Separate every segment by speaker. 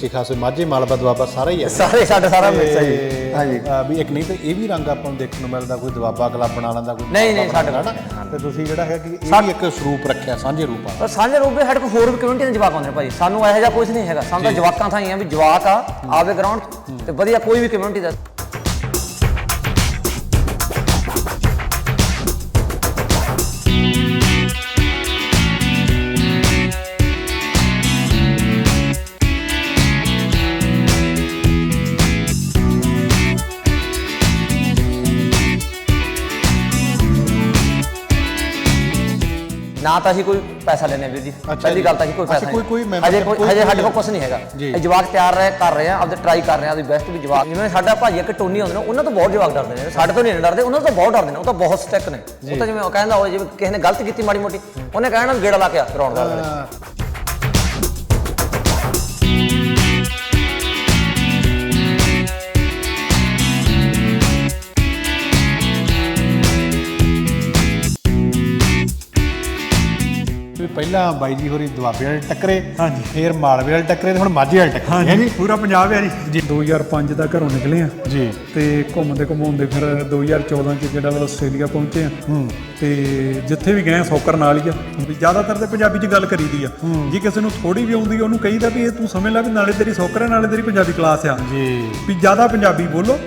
Speaker 1: ਅੱਛੇ ਖਾਸੇ ਮਾਝੇ ਮਾਲਵਾ ਦੁਆਬਾ ਸਾਰਾ ਹੀ ਹੈ
Speaker 2: ਸਾਰੇ ਸਾਡਾ ਸਾਰਾ ਮਿਕਸ ਹੈ ਜੀ। ਹਾਂਜੀ।
Speaker 1: ਅ, ਵੀ ਇੱਕ ਨਹੀਂ ਤੇ ਇਹ ਵੀ ਰੰਗ ਆਪਾਂ ਨੂੰ ਦੇਖਣ ਨੂੰ ਮਿਲਦਾ ਕੋਈ ਦੁਆਬਾ ਕਲੱਬ ਬਣਾ ਲੈਂਦਾ ਕੋਈ
Speaker 2: ਨਹੀਂ, ਨਹੀਂ, ਸਾਡੇ
Speaker 1: ਲੈਂਦਾ। ਤੇ ਤੁਸੀਂ ਜਿਹੜਾ ਹੈ ਕਿ ਇਹ ਵੀ ਇੱਕ ਸਰੂਪ ਰੱਖਿਆ ਸਾਂਝੇ ਰੂਪ ਆ।
Speaker 2: ਪਰ ਸਾਂਝੇ ਰੂਪ ਵਿੱਚ ਸਾਡੇ ਕੋਲ ਹੋਰ ਵੀ ਕਮਿਊਨਿਟੀ ਦੇ ਜਵਾਕ ਆਉਂਦੇ ਨੇ ਭਾਈ ਸਾਨੂੰ ਇਹੋ ਜਿਹਾ ਕੁਝ ਨਹੀਂ ਹੈਗਾ। ਸਾਨੂੰ ਤਾਂ ਜਵਾਕਾਂ ਥਾਂ ਹੀ ਆ ਵੀ ਜਵਾਕ ਆ ਆਵੇ ਗਰਾਊਂਡ ਤੇ ਵਧੀਆ ਕੋਈ ਵੀ ਕਮਿਊਨਿਟੀ ਦਾ ਨਾ ਤਾਂ ਅਸੀਂ ਕੋਈ ਪੈਸਾ ਲੈਨੇ ਵੀਰ ਜੀ। ਪਹਿਲੀ। ਗੱਲ ਤਾਂ ਅਸੀਂ ਕੋਈ ਪੈਸਾ ਨਹੀਂ। ਹਜੇ ਕੋਈ ਹਜੇ ਸਾਡੇ ਕੋਲ ਕੁਝ ਨਹੀਂ ਹੈਗਾ। ਇਹ ਜਵਾਕ ਤਿਆਰ ਰਹੇ ਕਰ ਰਹੇ ਆ ਆਪਦੇ ਟਰਾਈ ਕਰ ਰਹੇ ਆ ਆਪਦੀ ਬੈਸਟ ਵੀ ਜਵਾਕ। ਜਿਵੇਂ ਸਾਡਾ ਭਾਜੀ ਇੱਕ ਟੋਨੀ ਹੁੰਦੇ ਨੇ ਉਹਨਾਂ ਤੋਂ ਬਹੁਤ ਜਵਾਕ ਡਰਦੇ ਨੇ। ਸਾਡੇ ਤੋਂ ਨਹੀਂ ਡਰਦੇ ਉਹਨਾਂ ਤੋਂ ਬਹੁਤ ਡਰਦੇ ਨੇ। ਉਹ ਤਾਂ ਬਹੁਤ ਸਟੈਕ ਨੇ। ਉਹ ਤਾਂ ਜਿਵੇਂ ਉਹ ਕਹਿੰਦਾ ਹੋਵੇ ਜਿਵੇਂ ਕਿਸੇ ਨੇ ਗਲਤ ਕੀਤੀ ਮਾੜੀ ਮੋਟੀ ਉਹਨੇ ਕਹਿਣਾ ਗੇੜਾ ਲਾ ਕੇ ਆ ਗਰਾਊਂਡ ਦਾ।
Speaker 1: ਪਹਿਲਾਂ ਬਾਈ ਜੀ ਹੋਰੀ ਦੁਆਬੇ ਵਾਲੇ ਟੱਕਰੇ ਹਾਂਜੀ। ਫਿਰ ਮਾਲਵੇ ਵਾਲੇ ਟੱਕਰੇ ਤੇ ਹੁਣ ਮਾਝੇ ਵਾਲੇ ਟੱਕਰੇ ਹੈ ਜੀ
Speaker 3: ਪੂਰਾ ਪੰਜਾਬ ਹੈ ਜੀ। 2005 ਦਾ ਘਰੋਂ ਨਿਕਲੇ ਆ।
Speaker 1: ਜੀ।
Speaker 3: ਤੇ ਘੁੰਮਦੇ ਘੁੰਮਾਉਂਦੇ ਫਿਰ 2014 ਚ ਜਿਹੜਾ ਵਾ ਆਸਟ੍ਰੇਲੀਆ ਪਹੁੰਚੇ ਆ। ਤੇ ਜਿੱਥੇ ਵੀ ਗਏ ਸੌਕਰ ਨਾਲ ਹੀ ਆ। ਵੀ ਜ਼ਿਆਦਾਤਰ ਤੇ ਪੰਜਾਬੀ ਚ ਗੱਲ ਕਰੀਦੀ ਆ। ਜੇ ਕਿਸੇ ਨੂੰ ਥੋੜੀ ਵੀ ਆਉਂਦੀ ਉਹਨੂੰ ਕਹੀਦਾ ਵੀ ਇਹ ਤੂੰ ਸਮਝ ਲੈ ਵੀ ਨਾਲੇ ਤੇਰੀ ਸੌਕਰ ਨਾਲੇ ਤੇਰੀ ਪੰਜਾਬੀ ਕਲਾਸ ਆ।
Speaker 1: ਜੀ।
Speaker 3: ਵੀ ਜ਼ਿਆਦਾ ਪੰਜਾਬੀ ਬੋਲੋ।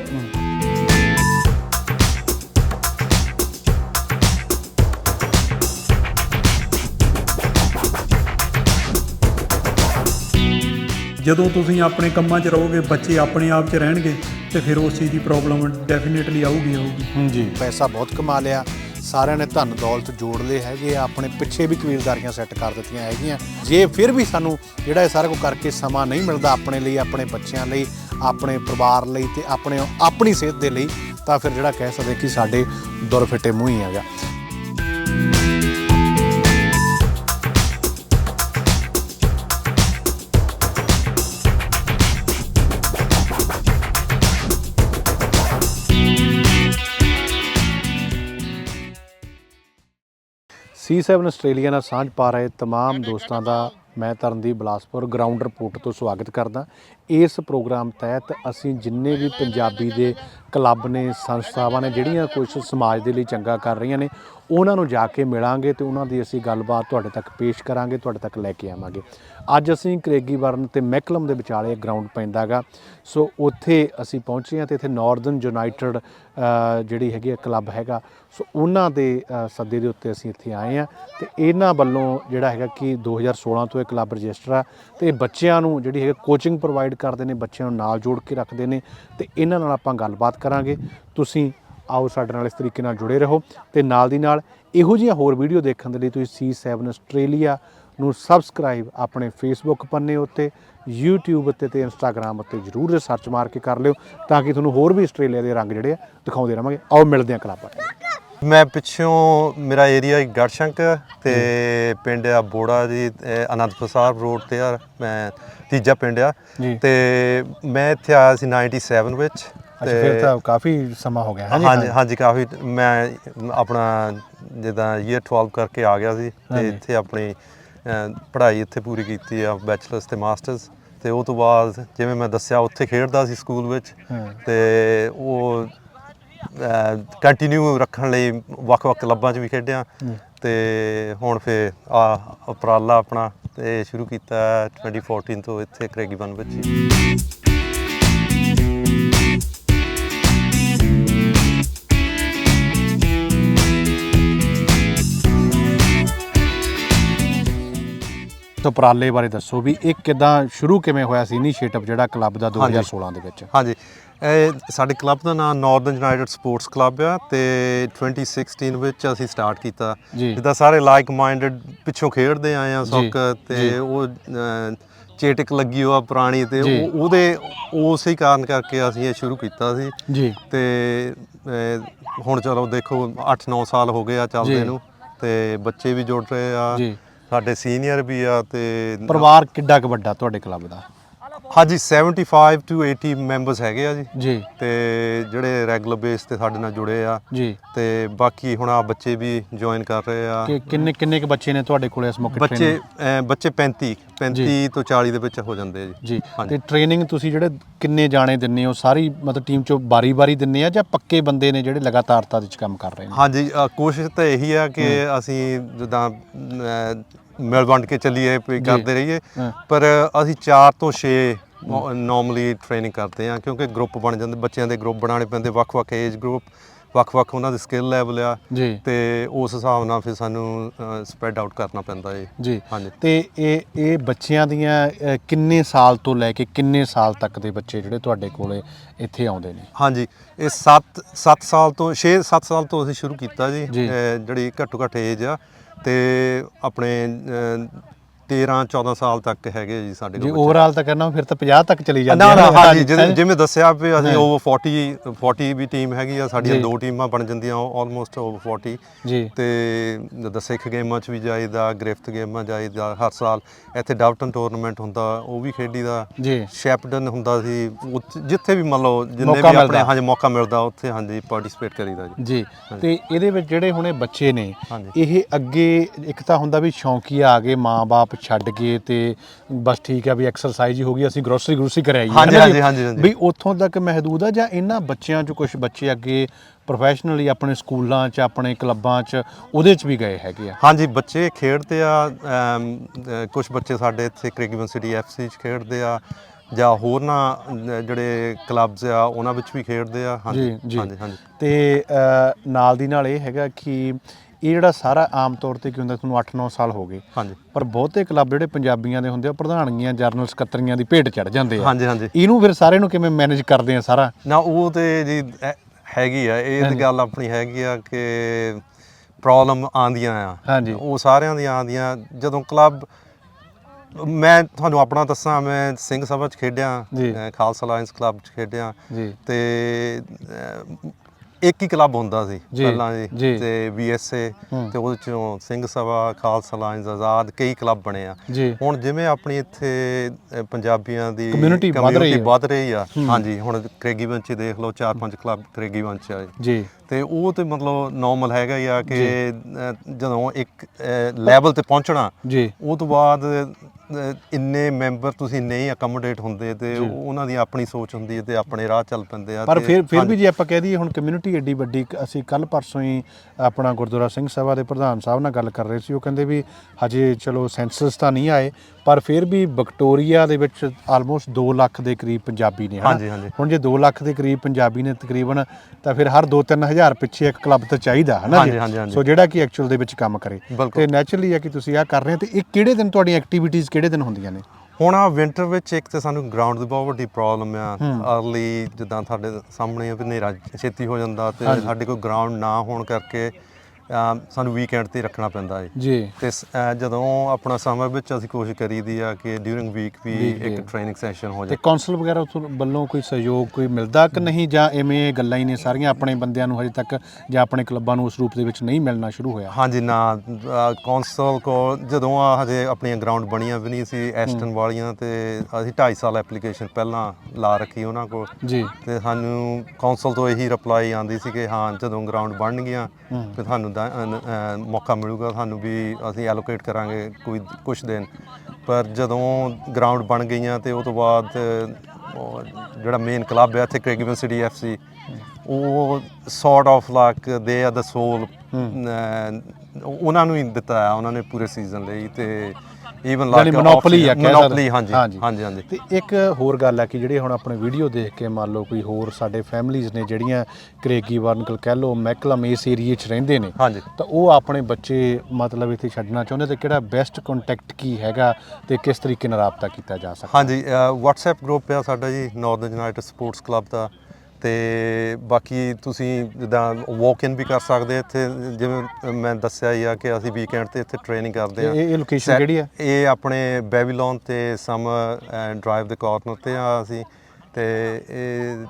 Speaker 3: ਜਦੋਂ ਤੁਸੀਂ ਆਪਣੇ ਕੰਮਾਂ 'ਚ ਰਹੋਗੇ, ਬੱਚੇ ਆਪਣੇ ਆਪ 'ਚ ਰਹਿਣਗੇ, ਤੇ ਫਿਰ ਉਸ ਚੀਜ਼ ਦੀ ਪ੍ਰੋਬਲਮ ਡੈਫੀਨੇਟਲੀ ਆਊਗੀ ਆਊਗੀ।
Speaker 1: ਜੀ ਪੈਸਾ ਬਹੁਤ ਕਮਾ ਲਿਆ। ਸਾਰਿਆਂ ਨੇ ਧਨ ਦੌਲਤ ਜੋੜ ਲਏ ਹੈਗੇ ਆ, ਆਪਣੇ ਪਿੱਛੇ ਵੀ ਕਬੀਲਦਾਰੀਆਂ ਸੈੱਟ ਕਰ ਦਿੱਤੀਆਂ ਹੈਗੀਆਂ। ਜੇ ਫਿਰ ਵੀ ਸਾਨੂੰ ਜਿਹੜਾ ਇਹ ਸਾਰਾ ਕੁਝ ਕਰਕੇ ਸਮਾਂ ਨਹੀਂ ਮਿਲਦਾ ਆਪਣੇ ਲਈ, ਆਪਣੇ ਬੱਚਿਆਂ ਲਈ, ਆਪਣੇ ਪਰਿਵਾਰ ਲਈ ਤੇ ਆਪਣੇ ਆਪਣੀ ਸਿਹਤ ਦੇ ਲਈ, ਤਾਂ ਫਿਰ ਜਿਹੜਾ ਕਹਿ ਸਕਦੇ ਕਿ ਸਾਡੇ ਦੁਰ ਫਿੱਟੇ ਮੂੰਹ ਹੀ ਹੈਗਾ। C7 ਆਸਟ੍ਰੇਲੀਆ ਨਾਲ ਸਾਂਝ ਪਾ ਰਹੇ तमाम ਦੋਸਤਾਂ ਦਾ ਮੈਂ ਤਰਨਦੀਪ ਬਲਾਸਪੁਰ ਗਰਾਊਂਡ ਰਿਪੋਰਟ ਤੋਂ ਸਵਾਗਤ ਕਰਦਾ ਇਸ ਪ੍ਰੋਗਰਾਮ ਤਹਿਤ ਅਸੀਂ ਜਿੰਨੇ ਵੀ ਪੰਜਾਬੀ ਦੇ ਕਲੱਬ ਨੇ ਸੰਸਥਾਵਾਂ ਨੇ ਜਿਹੜੀਆਂ ਕੁਝ ਸਮਾਜ ਦੇ ਲਈ ਚੰਗਾ ਕਰ ਰਹੀਆਂ ਨੇ ਉਹਨਾਂ ਨੂੰ ਜਾ ਕੇ ਮਿਲਾਂਗੇ ਤੇ ਉਹਨਾਂ ਦੀ ਅਸੀਂ ਗੱਲਬਾਤ ਤੁਹਾਡੇ ਤੱਕ ਪੇਸ਼ ਕਰਾਂਗੇ ਤੁਹਾਡੇ ਤੱਕ ਲੈ ਕੇ ਆਵਾਂਗੇ ਅੱਜ ਅਸੀਂ ਕਰੇਗੀਵਰਨ ਤੇ ਮੈਕਲਮ ਦੇ ਵਿਚਾਲੇ ਗਰਾਊਂਡ ਪੈਂਦਾਗਾ। ਸੋ ਉੱਥੇ ਅਸੀਂ ਪਹੁੰਚੇ ਹਾਂ ਤੇ ਇੱਥੇ ਨਾਰਥਰਨ ਯੂਨਾਈਟਿਡ ਜਿਹੜੀ ਹੈਗੀ ਆ ਕਲੱਬ ਹੈਗਾ, ਸੋ ਉਹਨਾਂ ਦੇ ਸੱਦੇ ਦੇ ਉੱਤੇ ਅਸੀਂ ਇੱਥੇ ਆਏ ਆ ਤੇ ਇਹਨਾਂ ਵੱਲੋਂ ਜਿਹੜਾ ਹੈਗਾ ਕਿ 2016 ਤੋਂ ਇਹ ਕਲੱਬ ਰਜਿਸਟਰ ਆ ਤੇ ਬੱਚਿਆਂ ਨੂੰ ਜਿਹੜੀ ਹੈਗਾ ਕੋਚਿੰਗ ਪ੍ਰੋਵਾਈਡ ਕਰਦੇ ਨੇ, ਬੱਚਿਆਂ ਨੂੰ ਨਾਲ ਜੋੜ ਕੇ ਰੱਖਦੇ ਨੇ ਤੇ ਇਹਨਾਂ ਨਾਲ ਆਪਾਂ ਗੱਲਬਾਤ ਕਰਾਂਗੇ। ਤੁਸੀਂ ਆਓ ਸਾਡੇ ਨਾਲ ਇਸ ਤਰੀਕੇ ਨਾਲ ਜੁੜੇ ਰਹੋ ਤੇ ਨਾਲ ਦੀ ਨਾਲ ਇਹੋ ਜਿਹੀਆਂ ਹੋਰ ਵੀਡੀਓ ਦੇਖਣ ਦੇ ਲਈ ਤੁਸੀਂ C7 ਆਸਟ੍ਰੇਲੀਆ ਨੂੰ ਸਬਸਕ੍ਰਾਈਬ ਆਪਣੇ ਫੇਸਬੁੱਕ ਪੰਨੇ ਉੱਤੇ YouTube ਉੱਤੇ ਤੇ Instagram ਉੱਤੇ ਜਰੂਰ ਰਿਸਰਚ ਮਾਰ ਕੇ ਕਰ ਲਿਓ ਤਾਂ ਕਿ ਤੁਹਾਨੂੰ ਹੋਰ ਵੀ ਆਸਟ੍ਰੇਲੀਆ ਦੇ ਰੰਗ ਜਿਹੜੇ ਆ ਦਿਖਾਉਂਦੇ ਰਵਾਂਗੇ ਆਓ ਮਿਲਦੇ ਹਾਂ ਕਲੱਬਾਂ
Speaker 4: ਮੈਂ ਪਿੱਛੋਂ ਮੇਰਾ ਏਰੀਆ ਗੜਸ਼ੰਕ ਤੇ ਪਿੰਡ ਆ ਬੋੜਾ ਜੀ ਅਨੰਦਪੁਰ ਸਾਹਿਬ ਰੋਡ ਤੇ ਆ ਮੈਂ ਤੀਜਾ ਪਿੰਡ ਆ। ਤੇ ਮੈਂ ਇੱਥੇ ਆਇਆ ਸੀ 97 ਵਿੱਚ
Speaker 1: ਅੱਛਾ ਫਿਰ ਤਾਂ ਕਾਫੀ ਸਮਾਂ ਹੋ ਗਿਆ ਹਾਂਜੀ
Speaker 4: ਹਾਂਜੀ ਹਾਂਜੀ ਕਾਫੀ ਮੈਂ ਆਪਣਾ ਜਿੱਦਾਂ ਈਅਰ 12 ਕਰਕੇ ਆ ਗਿਆ ਸੀ ਤੇ ਇੱਥੇ ਆਪਣੀ ਪੜ੍ਹਾਈ ਇੱਥੇ ਪੂਰੀ ਕੀਤੀ ਆ ਬੈਚਲਰਸ ਤੇ ਮਾਸਟਰਸ ਤੇ ਉਹ ਤੋਂ ਬਾਅਦ ਜਿਵੇਂ ਮੈਂ ਦੱਸਿਆ ਉੱਥੇ ਖੇਡਦਾ ਸੀ ਸਕੂਲ ਵਿੱਚ। ਤੇ ਉਹ ਕੰਟੀਨਿਊ ਰੱਖਣ ਲਈ ਵੱਖ-ਵੱਖ ਕਲੱਬਾਂ 'ਚ ਵੀ ਖੇਡਿਆ। ਤੇ ਹੁਣ ਫੇ ਆ ਉਪਰਾਲਾ ਆਪਣਾ ਤੇ ਸ਼ੁਰੂ ਕੀਤਾ 2014 ਤੋਂ ਇੱਥੇ ਕਰੇਗੀਵਨ ਵਿੱਚ।
Speaker 1: ਉਪਰਾਲੇ ਬਾਰੇ ਦੱਸੋ ਵੀ ਇਹ ਕਿਦਾਂ ਸ਼ੁਰੂ ਕਿਵੇਂ ਹੋਇਆ ਸੀ ਇਨੀਸ਼ੀਏਟਿਵ ਜਿਹੜਾ ਕਲੱਬ ਦਾ 2016 ਦੇ ਵਿੱਚ?
Speaker 4: ਹਾਂਜੀ। ਇਹ ਸਾਡੇ ਕਲੱਬ ਦਾ ਨਾਮ ਨਾਰਥਰਨ ਯੂਨਾਈਟਿਡ ਸਪੋਰਟਸ ਕਲੱਬ ਆ ਤੇ 2016 ਵਿੱਚ ਅਸੀਂ ਸਟਾਰਟ ਕੀਤਾ। ਜਿੱਦਾਂ ਸਾਰੇ ਲਾਈਕ ਮਾਈਂਡਡ ਪਿੱਛੋਂ ਖੇਡਦੇ ਆਏ ਆ ਸੌਕਰ ਤੇ ਉਹ ਚੇਟਕ ਲੱਗੀ ਹੋਆ ਪੁਰਾਣੀ ਤੇ ਉਹਦੇ ਉਸੇ ਕਾਰਨ ਕਰਕੇ ਅਸੀਂ ਇਹ ਸ਼ੁਰੂ ਕੀਤਾ ਸੀ।
Speaker 1: ਜੀ।
Speaker 4: ਤੇ ਹੁਣ ਚਲੋ ਦੇਖੋ 8-9 ਸਾਲ ਹੋ ਗਏ ਆ। ਚੱਲਦੇ ਨੂੰ ਤੇ ਬੱਚੇ ਵੀ ਜੁੜ ਰਹੇ ਆ।
Speaker 1: ਜੀ।
Speaker 4: ਸਾਡੇ ਸੀਨੀਅਰ ਵੀ ਆ ਤੇ
Speaker 1: ਪਰਿਵਾਰ ਕਿੱਡਾ ਕੁ ਵੱਡਾ ਤੁਹਾਡੇ ਕਲੱਬ ਦਾ?
Speaker 4: ਹਾਂਜੀ 75 ਟੂ 80 ਮੈਂਬਰਸ ਹੈਗੇ ਆ ਜੀ।
Speaker 1: ਜੀ।
Speaker 4: ਤੇ ਜਿਹੜੇ ਰੈਗੂਲਰ ਬੇਸ ਤੇ ਸਾਡੇ ਨਾਲ ਜੁੜੇ ਆ।
Speaker 1: ਜੀ।
Speaker 4: ਤੇ ਬਾਕੀ ਹੁਣ ਆ ਬੱਚੇ ਵੀ ਜੁਆਇਨ ਕਰ ਰਹੇ ਆ।
Speaker 1: ਕਿ ਕਿੰਨੇ ਕਿੰਨੇ ਕੁ ਬੱਚੇ ਨੇ ਤੁਹਾਡੇ ਕੋਲੇ ਇਸ ਮੌਕੇ
Speaker 4: ਬੱਚੇ? ਅਹ ਬੱਚੇ 35 35 ਤੋਂ 40 ਦੇ ਵਿੱਚ ਹੋ ਜਾਂਦੇ ਆ ਜੀ।
Speaker 1: ਜੀ। ਤੇ ਟ੍ਰੇਨਿੰਗ ਤੁਸੀਂ ਜਿਹੜੇ ਕਿੰਨੇ ਜਾਣੇ ਦਿੰਨੇ ਹੋ? ਸਾਰੀ ਮਤਲਬ ਟੀਮ ਚੋਂ ਬਾਰੀ-ਬਾਰੀ ਦਿੰਨੇ ਆ ਜਾਂ ਪੱਕੇ ਬੰਦੇ ਨੇ ਜਿਹੜੇ ਲਗਾਤਾਰਤਾ ਵਿੱਚ ਕੰਮ ਕਰ ਰਹੇ ਨੇ?
Speaker 4: ਹਾਂਜੀ ਅ, ਕੋਸ਼ਿਸ਼ ਤਾਂ ਇਹੀ ਆ ਕਿ ਅਸੀਂ ਜਿੱਦਾਂ ਅ, ਮਿਲ ਵੰਡ ਕੇ ਚੱਲੀਏ ਵੀ ਕਰਦੇ ਰਹੀਏ। ਪਰ ਅਸੀਂ 4 ਤੋਂ 6 ਨਾਰਮਲੀ ਟ੍ਰੇਨਿੰਗ ਕਰਦੇ ਆ ਕਿਉਂਕਿ ਗਰੁੱਪ ਬਣ ਜਾਂਦੇ ਬੱਚਿਆਂ ਦੇ ਗਰੁੱਪ ਬਣਾਉਣੇ ਪੈਂਦੇ ਵੱਖ-ਵੱਖ ਏਜ ਗਰੁੱਪ ਵੱਖ-ਵੱਖ ਉਹਨਾਂ ਦੇ ਸਕਿੱਲ ਲੈਵਲ ਆ। ਤੇ ਉਸ ਹਿਸਾਬ ਨਾਲ ਫਿਰ ਸਾਨੂੰ ਸਪਰੈਡ ਆਊਟ ਕਰਨਾ ਪੈਂਦਾ ਹੈ
Speaker 1: ਜੀ।
Speaker 4: ਹਾਂਜੀ।
Speaker 1: ਤੇ ਇਹ ਇਹ ਬੱਚਿਆਂ ਦੀਆਂ ਕਿੰਨੇ ਸਾਲ ਤੋਂ ਲੈ ਕੇ ਕਿੰਨੇ ਸਾਲ ਤੱਕ ਦੇ ਬੱਚੇ ਜਿਹੜੇ ਤੁਹਾਡੇ ਕੋਲੇ ਇੱਥੇ ਆਉਂਦੇ ਨੇ?
Speaker 4: ਹਾਂਜੀ। ਇਹ 7 7 ਸਾਲ ਤੋਂ 6 7 ਸਾਲ ਤੋਂ ਅਸੀਂ ਸ਼ੁਰੂ ਕੀਤਾ ਜੀ। ਜਿਹੜੀ ਘੱਟੋ ਘੱਟ ਏਜ ਆ ਤੇ ਆਪਣੇ 13 14 ਸਾਲ ਤੱਕ ਹੈਗੇ ਜੀ ਸਾਡੇ
Speaker 1: ਜੀ
Speaker 4: ਕੋਲ
Speaker 1: ਓਵਰਆਲ ਤਾਂ ਕਰਨਾ ਫਿਰ ਤਾਂ 50 ਤੱਕ ਚਲੀ ਜਾਂਦੀ
Speaker 4: ਨਾ
Speaker 1: ਹੈ
Speaker 4: ਨਾ ਹਾਂਜੀ ਜਿਵੇਂ ਦੱਸਿਆ ਵੀ ਅਸੀਂ। ਓਵਰ 40 40 ਵੀ ਟੀਮ ਹੈਗੀ ਆ ਸਾਡੀਆਂ
Speaker 1: ਜੀ।
Speaker 4: ਦੋ ਟੀਮਾਂ ਬਣ ਜਾਂਦੀਆਂ ਆਲਮੋਸਟ ਓਵਰ 40
Speaker 1: ਜੀ
Speaker 4: ਤੇ ਜਿੱਦਾਂ ਸਿੱਖ ਗੇਮਾਂ 'ਚ ਵੀ ਜਾਈਦਾ ਗ੍ਰਿਫਤ ਗੇਮਾਂ ਜਾਈਦਾ ਹਰ ਸਾਲ ਇੱਥੇ ਡਾਊਟਨ ਟੂਰਨਾਮੈਂਟ ਹੁੰਦਾ ਉਹ ਵੀ ਖੇਡੀਦਾ
Speaker 1: ਜੀ
Speaker 4: ਸ਼ੈਪਡਨ ਹੁੰਦਾ ਸੀ ਉੱਥੇ- ਜਿੱਥੇ ਵੀ ਮੰਨ ਲਓ ਜਿੰਨੇ
Speaker 1: ਮੌਕਾ
Speaker 4: ਵੀ ਆਪਣੇ
Speaker 1: ਮਿਲਦਾ।
Speaker 4: ਹਾਂਜੀ ਮੌਕਾ ਮਿਲਦਾ ਉੱਥੇ ਹਾਂਜੀ ਪਾਰਟਿਸਿਪੇਟ ਕਰੀਦਾ ਜੀ
Speaker 1: ਜੀ ਤੇ ਇਹਦੇ ਵਿੱਚ ਜਿਹੜੇ ਹੁਣੇ ਬੱਚੇ ਨੇ
Speaker 4: ਹਾਂਜੀ।
Speaker 1: ਇਹ ਅੱਗੇ ਇੱਕ ਤਾਂ ਹੁੰਦਾ ਵੀ ਸ਼ੌਂਕੀਆ ਆ ਗਏ ਮਾਂ-ਬਾਪ ਛੱਡ ਕੇ ਤੇ ਬਸ ਠੀਕ ਆ ਵੀ ਐਕਸਰਸਾਈਜ਼ ਹੀ ਹੋ ਗਈ ਅਸੀਂ ਗਰੋਸਰੀ ਗਰੂਸਰੀ ਕਰ ਆਈਏ
Speaker 4: ਹਾਂਜੀ,
Speaker 1: ਹੈ ਨਾ
Speaker 4: ਹਾਂਜੀ? ਹਾਂਜੀ, ਹਾਂਜੀ।
Speaker 1: ਵੀ ਉੱਥੋਂ ਤੱਕ ਮਹਦੂਦ ਆ ਜਾਂ ਇਹਨਾਂ ਬੱਚਿਆਂ 'ਚ ਕੁਝ ਬੱਚੇ ਅੱਗੇ ਪ੍ਰੋਫੈਸ਼ਨਲੀ ਆਪਣੇ ਸਕੂਲਾਂ 'ਚ ਆਪਣੇ ਕਲੱਬਾਂ 'ਚ ਉਹਦੇ 'ਚ ਵੀ ਗਏ ਹੈਗੇ ਆ
Speaker 4: ਹਾਂਜੀ ਬੱਚੇ ਖੇਡਦੇ ਆ ਕੁਝ ਬੱਚੇ ਸਾਡੇ ਇੱਥੇ ਕ੍ਰਿਗਵਨ ਸਿਟੀ ਐਫਸੀ ਚ ਖੇਡਦੇ ਆ ਜਾਂ ਹੋਰਨਾਂ ਅਹ, ਜਿਹੜੇ ਕਲੱਬਸ ਆ ਉਹਨਾਂ ਵਿੱਚ ਵੀ ਖੇਡਦੇ ਆ
Speaker 1: ਜੀ ਜੀ
Speaker 4: ਹਾਂਜੀ ਹਾਂਜੀ
Speaker 1: ਤੇ ਨਾਲ ਦੀ ਨਾਲ ਇਹ ਹੈਗਾ ਕਿ ਇਹ ਜਿਹੜਾ ਸਾਰਾ ਆਮ ਤੌਰ ਤੇ ਕੀ ਹੁੰਦਾ ਤੁਹਾਨੂੰ 8-9 ਸਾਲ ਹੋ ਗਏ।
Speaker 4: ਹਾਂਜੀ।
Speaker 1: ਪਰ ਬਹੁਤੇ ਕਲੱਬ ਜਿਹੜੇ ਪੰਜਾਬੀਆਂ ਦੇ ਹੁੰਦੇ ਆ ਪ੍ਰਧਾਨਗੀਆਂ ਜਰਨਲ ਸਕੱਤਰੀਆਂ ਦੀ ਭੇਟ ਚੜ ਜਾਂਦੇ ਆ।
Speaker 4: ਹਾਂਜੀ ਹਾਂਜੀ।
Speaker 1: ਇਹਨੂੰ ਫਿਰ ਸਾਰੇ ਨੂੰ ਕਿਵੇਂ ਮੈਨੇਜ ਕਰਦੇ ਆ ਸਾਰਾ?
Speaker 4: ਨਾ ਉਹ ਤੇ ਜੀ ਹੈਗੀ ਆ ਇਹ ਤੇ ਗੱਲ ਆਪਣੀ ਹੈਗੀ ਆ ਕਿ ਪ੍ਰੋਬਲਮ ਆਂਦੀਆਂ ਆ।
Speaker 1: ਹਾਂਜੀ।
Speaker 4: ਉਹ ਸਾਰਿਆਂ ਦੀਆਂ ਆਂਦੀਆਂ ਜਦੋਂ ਕਲੱਬ ਮੈਂ ਤੁਹਾਨੂੰ ਆਪਣਾ ਦੱਸਾਂ ਮੈਂ ਸਿੰਘ ਸਭਾ ਚ ਖੇਡਿਆ ਖਾਲਸਾ ਅਲਾਈਅੰਸ ਕਲੱਬ ਚ ਖੇਡਿਆ ਤੇ ਇੱਕ ਹੀ ਕਲੱਬ ਹੁੰਦਾ ਸੀ
Speaker 1: ਜੀ,
Speaker 4: ਪਹਿਲਾਂ
Speaker 1: ਜੀ।
Speaker 4: ਜੀ ਤੇ ਵੀਐਸਏ
Speaker 1: ਹੂੰ।
Speaker 4: ਤੇ ਉਹਦੇ ਚੋਂ ਸਿੰਘ ਸਭਾ ਖਾਲਸਾ ਅਲਾਈਅੰਸ ਆਜ਼ਾਦ ਕਈ ਕਲੱਬ ਬਣੇ ਆ
Speaker 1: ਜੀ
Speaker 4: ਹੁਣ ਜਿਵੇਂ ਆਪਣੀ ਇੱਥੇ ਪੰਜਾਬੀਆਂ ਦੀ
Speaker 1: Community ਵੱਧ ਰਹੀ
Speaker 4: community
Speaker 1: ਹੈ।
Speaker 4: ਵੱਧ ਰਹੀ ਆ ਹਾਂਜੀ ਹੁਣ ਕ੍ਰੇਗੀਵਨ ਚ ਦੇਖ ਲਓ ਚਾਰ ਪੰਜ ਕਲੱਬ ਕ੍ਰੇਗੀਵਨ ਚ ਆ
Speaker 1: ਜੀ
Speaker 4: ਤੇ ਉਹ ਤੇ ਮਤਲਬ ਨਾਰਮਲ ਹੈਗਾ ਹੀ ਆ ਕਿ ਜਦੋਂ ਇੱਕ ਲੈਵਲ ਤੇ ਪਹੁੰਚਣਾ
Speaker 1: ਜੀ।
Speaker 4: ਉਹ ਤੋਂ ਬਾਅਦ ਇੰਨੇ ਮੈਂਬਰ ਤੁਸੀਂ ਨਹੀਂ ਅਕਮੋਡੇਟ ਹੁੰਦੇ ਤੇ ਉਹਨਾਂ ਦੀ ਆਪਣੀ ਸੋਚ ਹੁੰਦੀ ਹੈ ਤੇ ਆਪਣੇ ਰਾਹ ਚੱਲ ਪੈਂਦੇ ਆ
Speaker 1: ਪਰ ਫਿਰ ਫਿਰ ਵੀ। ਜੇ ਆਪਾਂ ਕਹਿ ਦਈਏ ਹੁਣ ਕਮਿਊਨਿਟੀ ਏਡੀ ਵੱਡੀ ਅਸੀਂ ਕੱਲ ਪਰਸੋਂ ਹੀ ਆਪਣਾ ਗੁਰਦੁਆਰਾ ਸਿੰਘ ਸਭਾ ਦੇ ਪ੍ਰਧਾਨ ਸਾਹਿਬ ਨਾਲ ਗੱਲ ਕਰ ਰਹੇ ਸੀ ਉਹ ਕਹਿੰਦੇ ਵੀ ਹਜੇ ਚਲੋ ਸੈਂਸਸ ਤਾਂ ਨਹੀਂ ਆਏ ਪਰ ਫਿਰ ਵੀ ਵਿਕਟੋਰੀਆ ਦੇ ਵਿੱਚ ਆਲਮੋਸਟ 2 ਲੱਖ ਦੇ ਕਰੀਬ ਪੰਜਾਬੀ ਨੇ?
Speaker 4: ਹਾਂਜੀ, ਹਾਂਜੀ।
Speaker 1: ਹੁਣ ਜੇ 2 ਲੱਖ ਦੇ ਕਰੀਬ ਪੰਜਾਬੀ ਨੇ ਤਕਰੀਬਨ ਤਾਂ ਫਿਰ ਹਰ 2-3 ਹਜ਼ਾਰ ਪਿੱਛੇ ਇੱਕ ਕਲੱਬ ਤਾਂ ਚਾਹੀਦਾ ਹਨਾ
Speaker 4: ਹਾਂਜੀ, ਹਾਂਜੀ।
Speaker 1: ਸੋ ਜਿਹੜਾ ਕਿ ਐਕਚੁਅਲ ਦੇ ਵਿੱਚ ਕੰਮ ਕਰੇ। ਤੇ ਨੈਚੁਰਲੀ ਆ ਕਿ ਤੁਸੀਂ ਆ ਕਰ ਰਹੇ ਹੋ ਤੇ ਇਹ ਕਿਹੜੇ ਦਿਨ ਤੁਹਾਡੀਆਂ ਐਕਟੀਵਿਟੀਜ਼ ਕਿਹੜੇ ਦਿਨ ਹੁੰਦੀਆਂ ਨੇ
Speaker 4: ਹੁਣ ਆ ਵਿੰਟਰ ਵਿੱਚ ਇੱਕ ਤੇ ਸਾਨੂੰ ਗਰਾਊਂਡ ਦੀ ਬਹੁਤ ਵੱਡੀ ਪ੍ਰੋਬਲਮ ਆ ਅਰਲੀ ਜਿੱਦਾਂ ਤੁਹਾਡੇ ਸਾਹਮਣੇ ਆ ਵੀ ਹਨੇਰਾ ਛੇਤੀ ਹੋ ਜਾਂਦਾ ਤੇ ਸਾਡੇ ਕੋਲ ਗਰਾਊਂਡ ਨਾ ਹੋਣ ਕਰਕੇ ਸਾਨੂੰ ਵੀਕਐਂਡ ਤੇ ਰੱਖਣਾ ਪੈਂਦਾ ਹੈ
Speaker 1: ਜੀ।
Speaker 4: ਤੇ ਸ- ਅਹ, ਜਦੋਂ ਆਪਣਾ ਸਮਰ ਵਿੱਚ ਅਸੀਂ ਕੋਸ਼ਿਸ਼ ਕਰੀਦੀ ਆ ਕਿ ਡਿਊਰਿੰਗ ਵੀਕ ਵੀ
Speaker 1: Week।
Speaker 4: ਇੱਕ ਟ੍ਰੇਨਿੰਗ ਸੈਸ਼ਨ ਹੋ
Speaker 1: ਤੇ
Speaker 4: ਜਾਏ।
Speaker 1: ਕੌਂਸਲ ਵਗੈਰਾ ਉੱਥੋਂ ਵੱਲੋਂ ਕੋਈ ਸਹਿਯੋਗ ਕੋਈ ਮਿਲਦਾ ਕਿ ਨਹੀਂ ਜਾਂ ਐਵੇਂ ਇਹ ਗੱਲਾਂ ਹੀ ਨੇ ਸਾਰੀਆਂ ਆਪਣੇ ਬੰਦਿਆਂ ਨੂੰ ਹਜੇ ਤੱਕ ਜਾਂ ਆਪਣੇ ਕਲੱਬਾਂ ਨੂੰ ਉਸ ਰੂਪ ਦੇ ਵਿੱਚ ਨਹੀਂ ਮਿਲਣਾ ਸ਼ੁਰੂ ਹੋਇਆ?
Speaker 4: ਹਾਂਜੀ ਨਾ ਕੌਂਸਲ ਕੋ ਜਦੋਂ ਆ ਹਜੇ ਆਪਣੀਆਂ ਗਰਾਊਂਡ ਬਣੀਆਂ ਵੀ ਨਹੀਂ ਸੀ ਐਸਟਨ ਵਾਲੀਆਂ ਤੇ ਅਸੀਂ 2.5 ਸਾਲ ਐਪਲੀਕੇਸ਼ਨ ਪਹਿਲਾਂ ਲਾ ਰੱਖੀ ਉਹਨਾਂ ਕੋਲ।
Speaker 1: ਜੀ।
Speaker 4: ਤੇ ਸਾਨੂੰ ਕੌਂਸਲ ਤੋਂ ਇਹੀ ਰਿਪਲਾਈ ਆਂਦੀ ਸੀ ਕਿ ਹਾਂ ਜਦੋਂ ਗਰਾਊਂਡ ਬਣ ਗਈਆਂ ਤੇ ਤੁਹਾਨੂੰ ਦਾ- ਮੌਕਾ ਮਿਲੂਗਾ ਤੁਹਾਨੂੰ ਵੀ ਅਸੀਂ ਐਲੋਕੇਟ ਕਰਾਂਗੇ ਕੋਈ ਕੁਝ ਦਿਨ ਪਰ ਜਦੋਂ ਗਰਾਊਂਡ ਬਣ ਗਈਆਂ ਤੇ ਉਹ ਤੋਂ ਬਾਅਦ ਜਿਹੜਾ ਮੇਨ ਕਲੱਬ ਹੈ ਇੱਥੇ ਕ੍ਰਿਗਵਨ ਸਿਟੀ ਐਫਸੀ ਉਹ sort of like they are the soul ਉਹਨਾਂ ਨੂੰ ਹੀ ਦਿੱਤਾ ਉਹਨਾਂ ਨੇ ਪੂਰੇ ਸੀਜ਼ਨ ਲਈ ਤੇ ਈਵਨ
Speaker 1: ਯਾਨੀ
Speaker 4: ਲਾਈਕ
Speaker 1: monopoly ਆ ਕਹਿ ਸਕਦੇ
Speaker 4: ਮੋਨੋਪਲੀ ਹਾਂਜੀ
Speaker 1: ਹਾਂਜੀ।
Speaker 4: ਹਾਂਜੀ ਹਾਂਜੀ।
Speaker 1: ਤੇ ਇੱਕ ਹੋਰ ਗੱਲ ਆ ਕਿ ਜਿਹੜੇ ਹੁਣ ਆਪਣੇ ਵੀਡੀਓ ਦੇਖ ਕੇ ਮੰਨ ਲਓ ਕੋਈ ਹੋਰ ਸਾਡੇ ਫੈਮਲੀਆਂ ਨੇ ਜਿਹੜੀਆਂ ਕਰੇਗੀ ਵਰਨਕਲ ਕਹਿ ਲਓ ਮੈਕਲਮ ਇਸ ਏਰੀਏ 'ਚ ਰਹਿੰਦੇ ਨੇ
Speaker 4: ਹਾਂਜੀ।
Speaker 1: ਤਾਂ ਉਹ ਆਪਣੇ ਬੱਚੇ ਮਤਲਬ ਇੱਥੇ ਛੱਡਣਾ ਚਾਹੁੰਦੇ ਤੇ ਕਿਹੜਾ ਬੈਸਟ ਕੰਟੈਕਟ ਕੀ ਹੈਗਾ ਤੇ ਕਿਸ ਤਰੀਕੇ ਨਾਲ ਰਾਬਤਾ ਕੀਤਾ ਜਾ ਸਕਦਾ?
Speaker 4: ਹਾਂਜੀ WhatsApp ਗਰੁੱਪ ਆ ਸਾਡਾ ਜੀ ਨਾਰਥਰਨ ਯੂਨਾਈਟਿਡ ਸਪੋਰਟਸ ਕਲੱਬ ਦਾ। ਤੇ ਬਾਕੀ ਤੁਸੀਂ ਜਿੱਦਾਂ ਵਾਕ ਇਨ ਵੀ ਕਰ ਸਕਦੇ ਇੱਥੇ ਜਿਵੇਂ ਮੈਂ ਦੱਸਿਆ ਹੀ ਆ ਕਿ ਅਸੀਂ ਵੀਕਐਂਡ ਤੇ ਇੱਥੇ ਟ੍ਰੇਨਿੰਗ ਕਰਦੇ ਆ।
Speaker 1: ਇਹ- ਇਹ location ਕਿਹੜੀ ਆ?
Speaker 4: ਇਹ ਆਪਣੇ ਬੈਬੀਲੋਨ ਤੇ ਸਮਰ ਡਰਾਈਵ ਦੇ ਕਾਰਨਰ ਤੇ ਆ ਅਸੀਂ। ਤੇ ਇਹ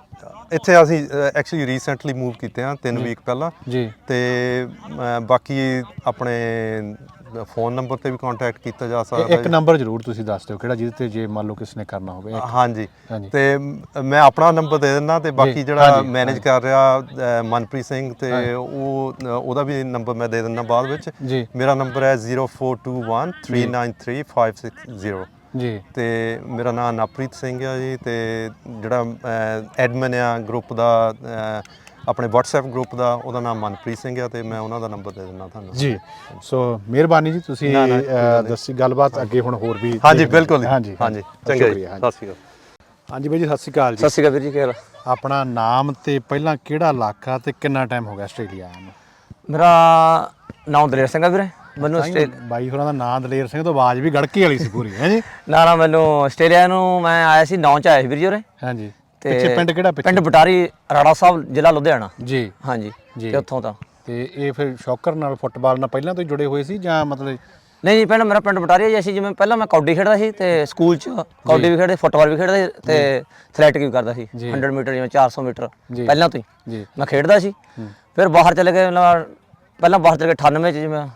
Speaker 4: ਇੱਥੇ ਅਸੀਂ ਐਕਚੁਅਲੀ ਰੀਸੈਂਟਲੀ ਮੂਵ ਕੀਤੇ ਆ 3 ਵੀਕ ਪਹਿਲਾਂ।
Speaker 1: ਜੀ।
Speaker 4: ਤੇ ਬਾਕੀ ਆਪਣੇ ਫੋਨ ਨੰਬਰ ਤੇ ਵੀ ਕੰਟੈਕਟ ਕੀਤਾ ਜਾ ਸਕਦਾ
Speaker 1: ਇੱਕ ਨੰਬਰ ਜ਼ਰੂਰ ਤੁਸੀਂ ਦੱਸ ਦਿਓ ਕਿਹੜਾ ਜਿਹਦੇ ਤੇ ਜੇ ਮੰਨ ਲਓ ਕਿਸ ਨੇ ਕਰਨਾ ਹੋਵੇ
Speaker 4: ਹੈ ਹਾਂਜੀ। ਤੇ ਮ- ਆਪਣਾ ਨੰਬਰ ਦੇ ਦਿੰਦਾ ਤੇ ਬਾਕੀ ਜਿਹੜਾ ਮੈਨੇਜ ਕਰ ਰਿਹਾ ਮਨਪ੍ਰੀਤ ਸਿੰਘ ਤੇ ਉਹ ਉਹਦਾ ਵੀ ਨੰਬਰ ਮੈਂ ਦੇ ਦਿੰਦਾ ਬਾਅਦ ਵਿੱਚ। ਮੇਰਾ ਨੰਬਰ ਹੈ 0421393560
Speaker 1: ਜੀ।
Speaker 4: ਤੇ ਮੇਰਾ ਨਾਮ ਨਵਪ੍ਰੀਤ ਸਿੰਘ ਆ ਜੀ ਤੇ ਜਿਹੜਾ ਐਡਮਨ ਆ ਗਰੁੱਪ ਦਾ ਆਪਣੇ WhatsApp ਗਰੁੱਪ ਦਾ ਉਹਦਾ ਨਾਮ ਮਨਪ੍ਰੀਤ ਸਿੰਘ ਆ ਤੇ ਮੈਂ ਉਹਨਾਂ ਦਾ ਨੰਬਰ ਦੇ ਦਿੰਦਾ ਤੁਹਾਨੂੰ।
Speaker 1: ਜੀ ਸੋ ਮਿਹਰਬਾਨੀ ਜੀ ਤੁਸੀਂ
Speaker 4: ਨਾ, ਨਾ, ਕੋਈ ਗੱਲ
Speaker 1: ਅ, ਦੱਸੀ ਗੱਲਬਾਤ ਅੱਗੇ ਹੁਣ ਹੋਰ ਵੀ
Speaker 4: ਹਾਂਜੀ
Speaker 1: ਹਾਂ।
Speaker 4: ਬਿਲਕੁਲ ਜੀ।
Speaker 1: ਹਾਂਜੀ
Speaker 4: ਹਾਂਜੀ ਚੰਗਾ ਜੀ।
Speaker 1: ਸ਼ੁਕਰੀਆ, ਹਾਂਜੀ।
Speaker 4: ਸਤਿ ਸ਼੍ਰੀ ਅਕਾਲ।
Speaker 1: ਹਾਂਜੀ ਬਾਈ ਜੀ ਸਤਿ ਸ਼੍ਰੀ ਅਕਾਲ ਜੀ।
Speaker 2: ਸਤਿ ਸ਼੍ਰੀ ਅਕਾਲ ਵੀਰ ਜੀ ਕੀ ਹਾਲ ਆ?
Speaker 1: ਆਪਣਾ ਨਾਮ ਤੇ ਪਹਿਲਾਂ ਕਿਹੜਾ ਇਲਾਕਾ ਤੇ ਕਿੰਨਾ ਟਾਈਮ ਹੋ ਗਿਆ ਆਸਟ੍ਰੇਲੀਆ ਆਇਆ ਨੂੰ?
Speaker 2: ਮੇਰਾ ਨਾਮ ਦਲੇਰ ਸਿੰਘ ਆ ਵੀਰੇ। ਮੈਨੂੰ ਆਸਟ੍ਰੇ-
Speaker 1: ਬਾਈ ਹੋਰਾਂ ਦਾ ਨਾਮ ਦਲੇਰ ਸਿੰਘ ਤੋਂ ਆਵਾਜ਼ ਵੀ ਗੜਕੀ ਵਾਲੀ ਸੀ ਪੂਰੀ ਹੈ ਜੀ?
Speaker 2: ਨਾ ਨਾ ਮੈਨੂੰ ਆਸਟ੍ਰੇਲੀਆ ਨੂੰ ਮੈਂ ਆਇਆ ਸੀ 9 ਚ ਆਇਆ ਸੀ ਵੀਰ ਜੀ ਉਰੇ।
Speaker 1: ਹਾਂਜੀ।
Speaker 2: ਤੇ
Speaker 1: ਪਿੱਛੇ ਪਿੰਡ ਕਿਹੜਾ ਪਿੱਛੇ?
Speaker 2: ਪਿੰਡ ਬਟਾਰੀ ਰਾੜਾ ਸਾਹਿਬ ਜ਼ਿਲ੍ਹਾ ਲੁਧਿਆਣਾ।
Speaker 1: ਜੀ।
Speaker 2: ਹਾਂਜੀ
Speaker 1: ਜੀ।
Speaker 2: ਤੇ ਉੱਥੋਂ ਤਾਂ।
Speaker 1: ਤੇ ਇਹ ਫਿਰ ਸ਼ੌਕਰ ਨਾਲ ਫੁੱਟਬਾਲ ਨਾਲ ਪਹਿਲਾਂ ਤੋਂ ਹੀ ਜੁੜੇ ਹੋਏ ਸੀ ਜਾਂ ਮਤਲਬ
Speaker 2: ਨਹੀਂ ਜੀ ਪਹਿਲਾਂ ਮੇਰਾ ਪਿੰਡ ਬਟਾਰੀ ਹੈ ਜੀ ਅਸੀਂ ਜਿਵੇਂ ਪਹਿਲਾਂ ਮੈਂ ਕੌਡੀ ਖੇਡਦਾ ਸੀ ਤੇ ਸਕੂਲ ਚ ਕੌਡੀ ਵੀ ਖੇਡਦੇ ਫੁੱਟਬਾਲ ਵੀ ਖੇਡਦਾ ਸੀ ਤੇ ਐਥਲੈਟਿਕ ਵੀ ਕਰਦਾ ਸੀ। 100 ਮੀਟਰ ਜਿਵੇਂ 400 ਮੀਟਰ
Speaker 1: ਜੀ।
Speaker 2: ਪਹਿਲਾਂ ਤੋਂ ਹੀ।
Speaker 1: ਜੀ।
Speaker 2: ਮੈਂ ਖੇਡਦਾ ਸੀ। ਫਿਰ ਬਾਹਰ ਚਲੇ ਗਏ ਮਤਲਬ ਪਹਿਲਾਂ ਬਾਹਰ ਚਲੇ ਗਏ 98 ਚ ਜਿਵੇਂ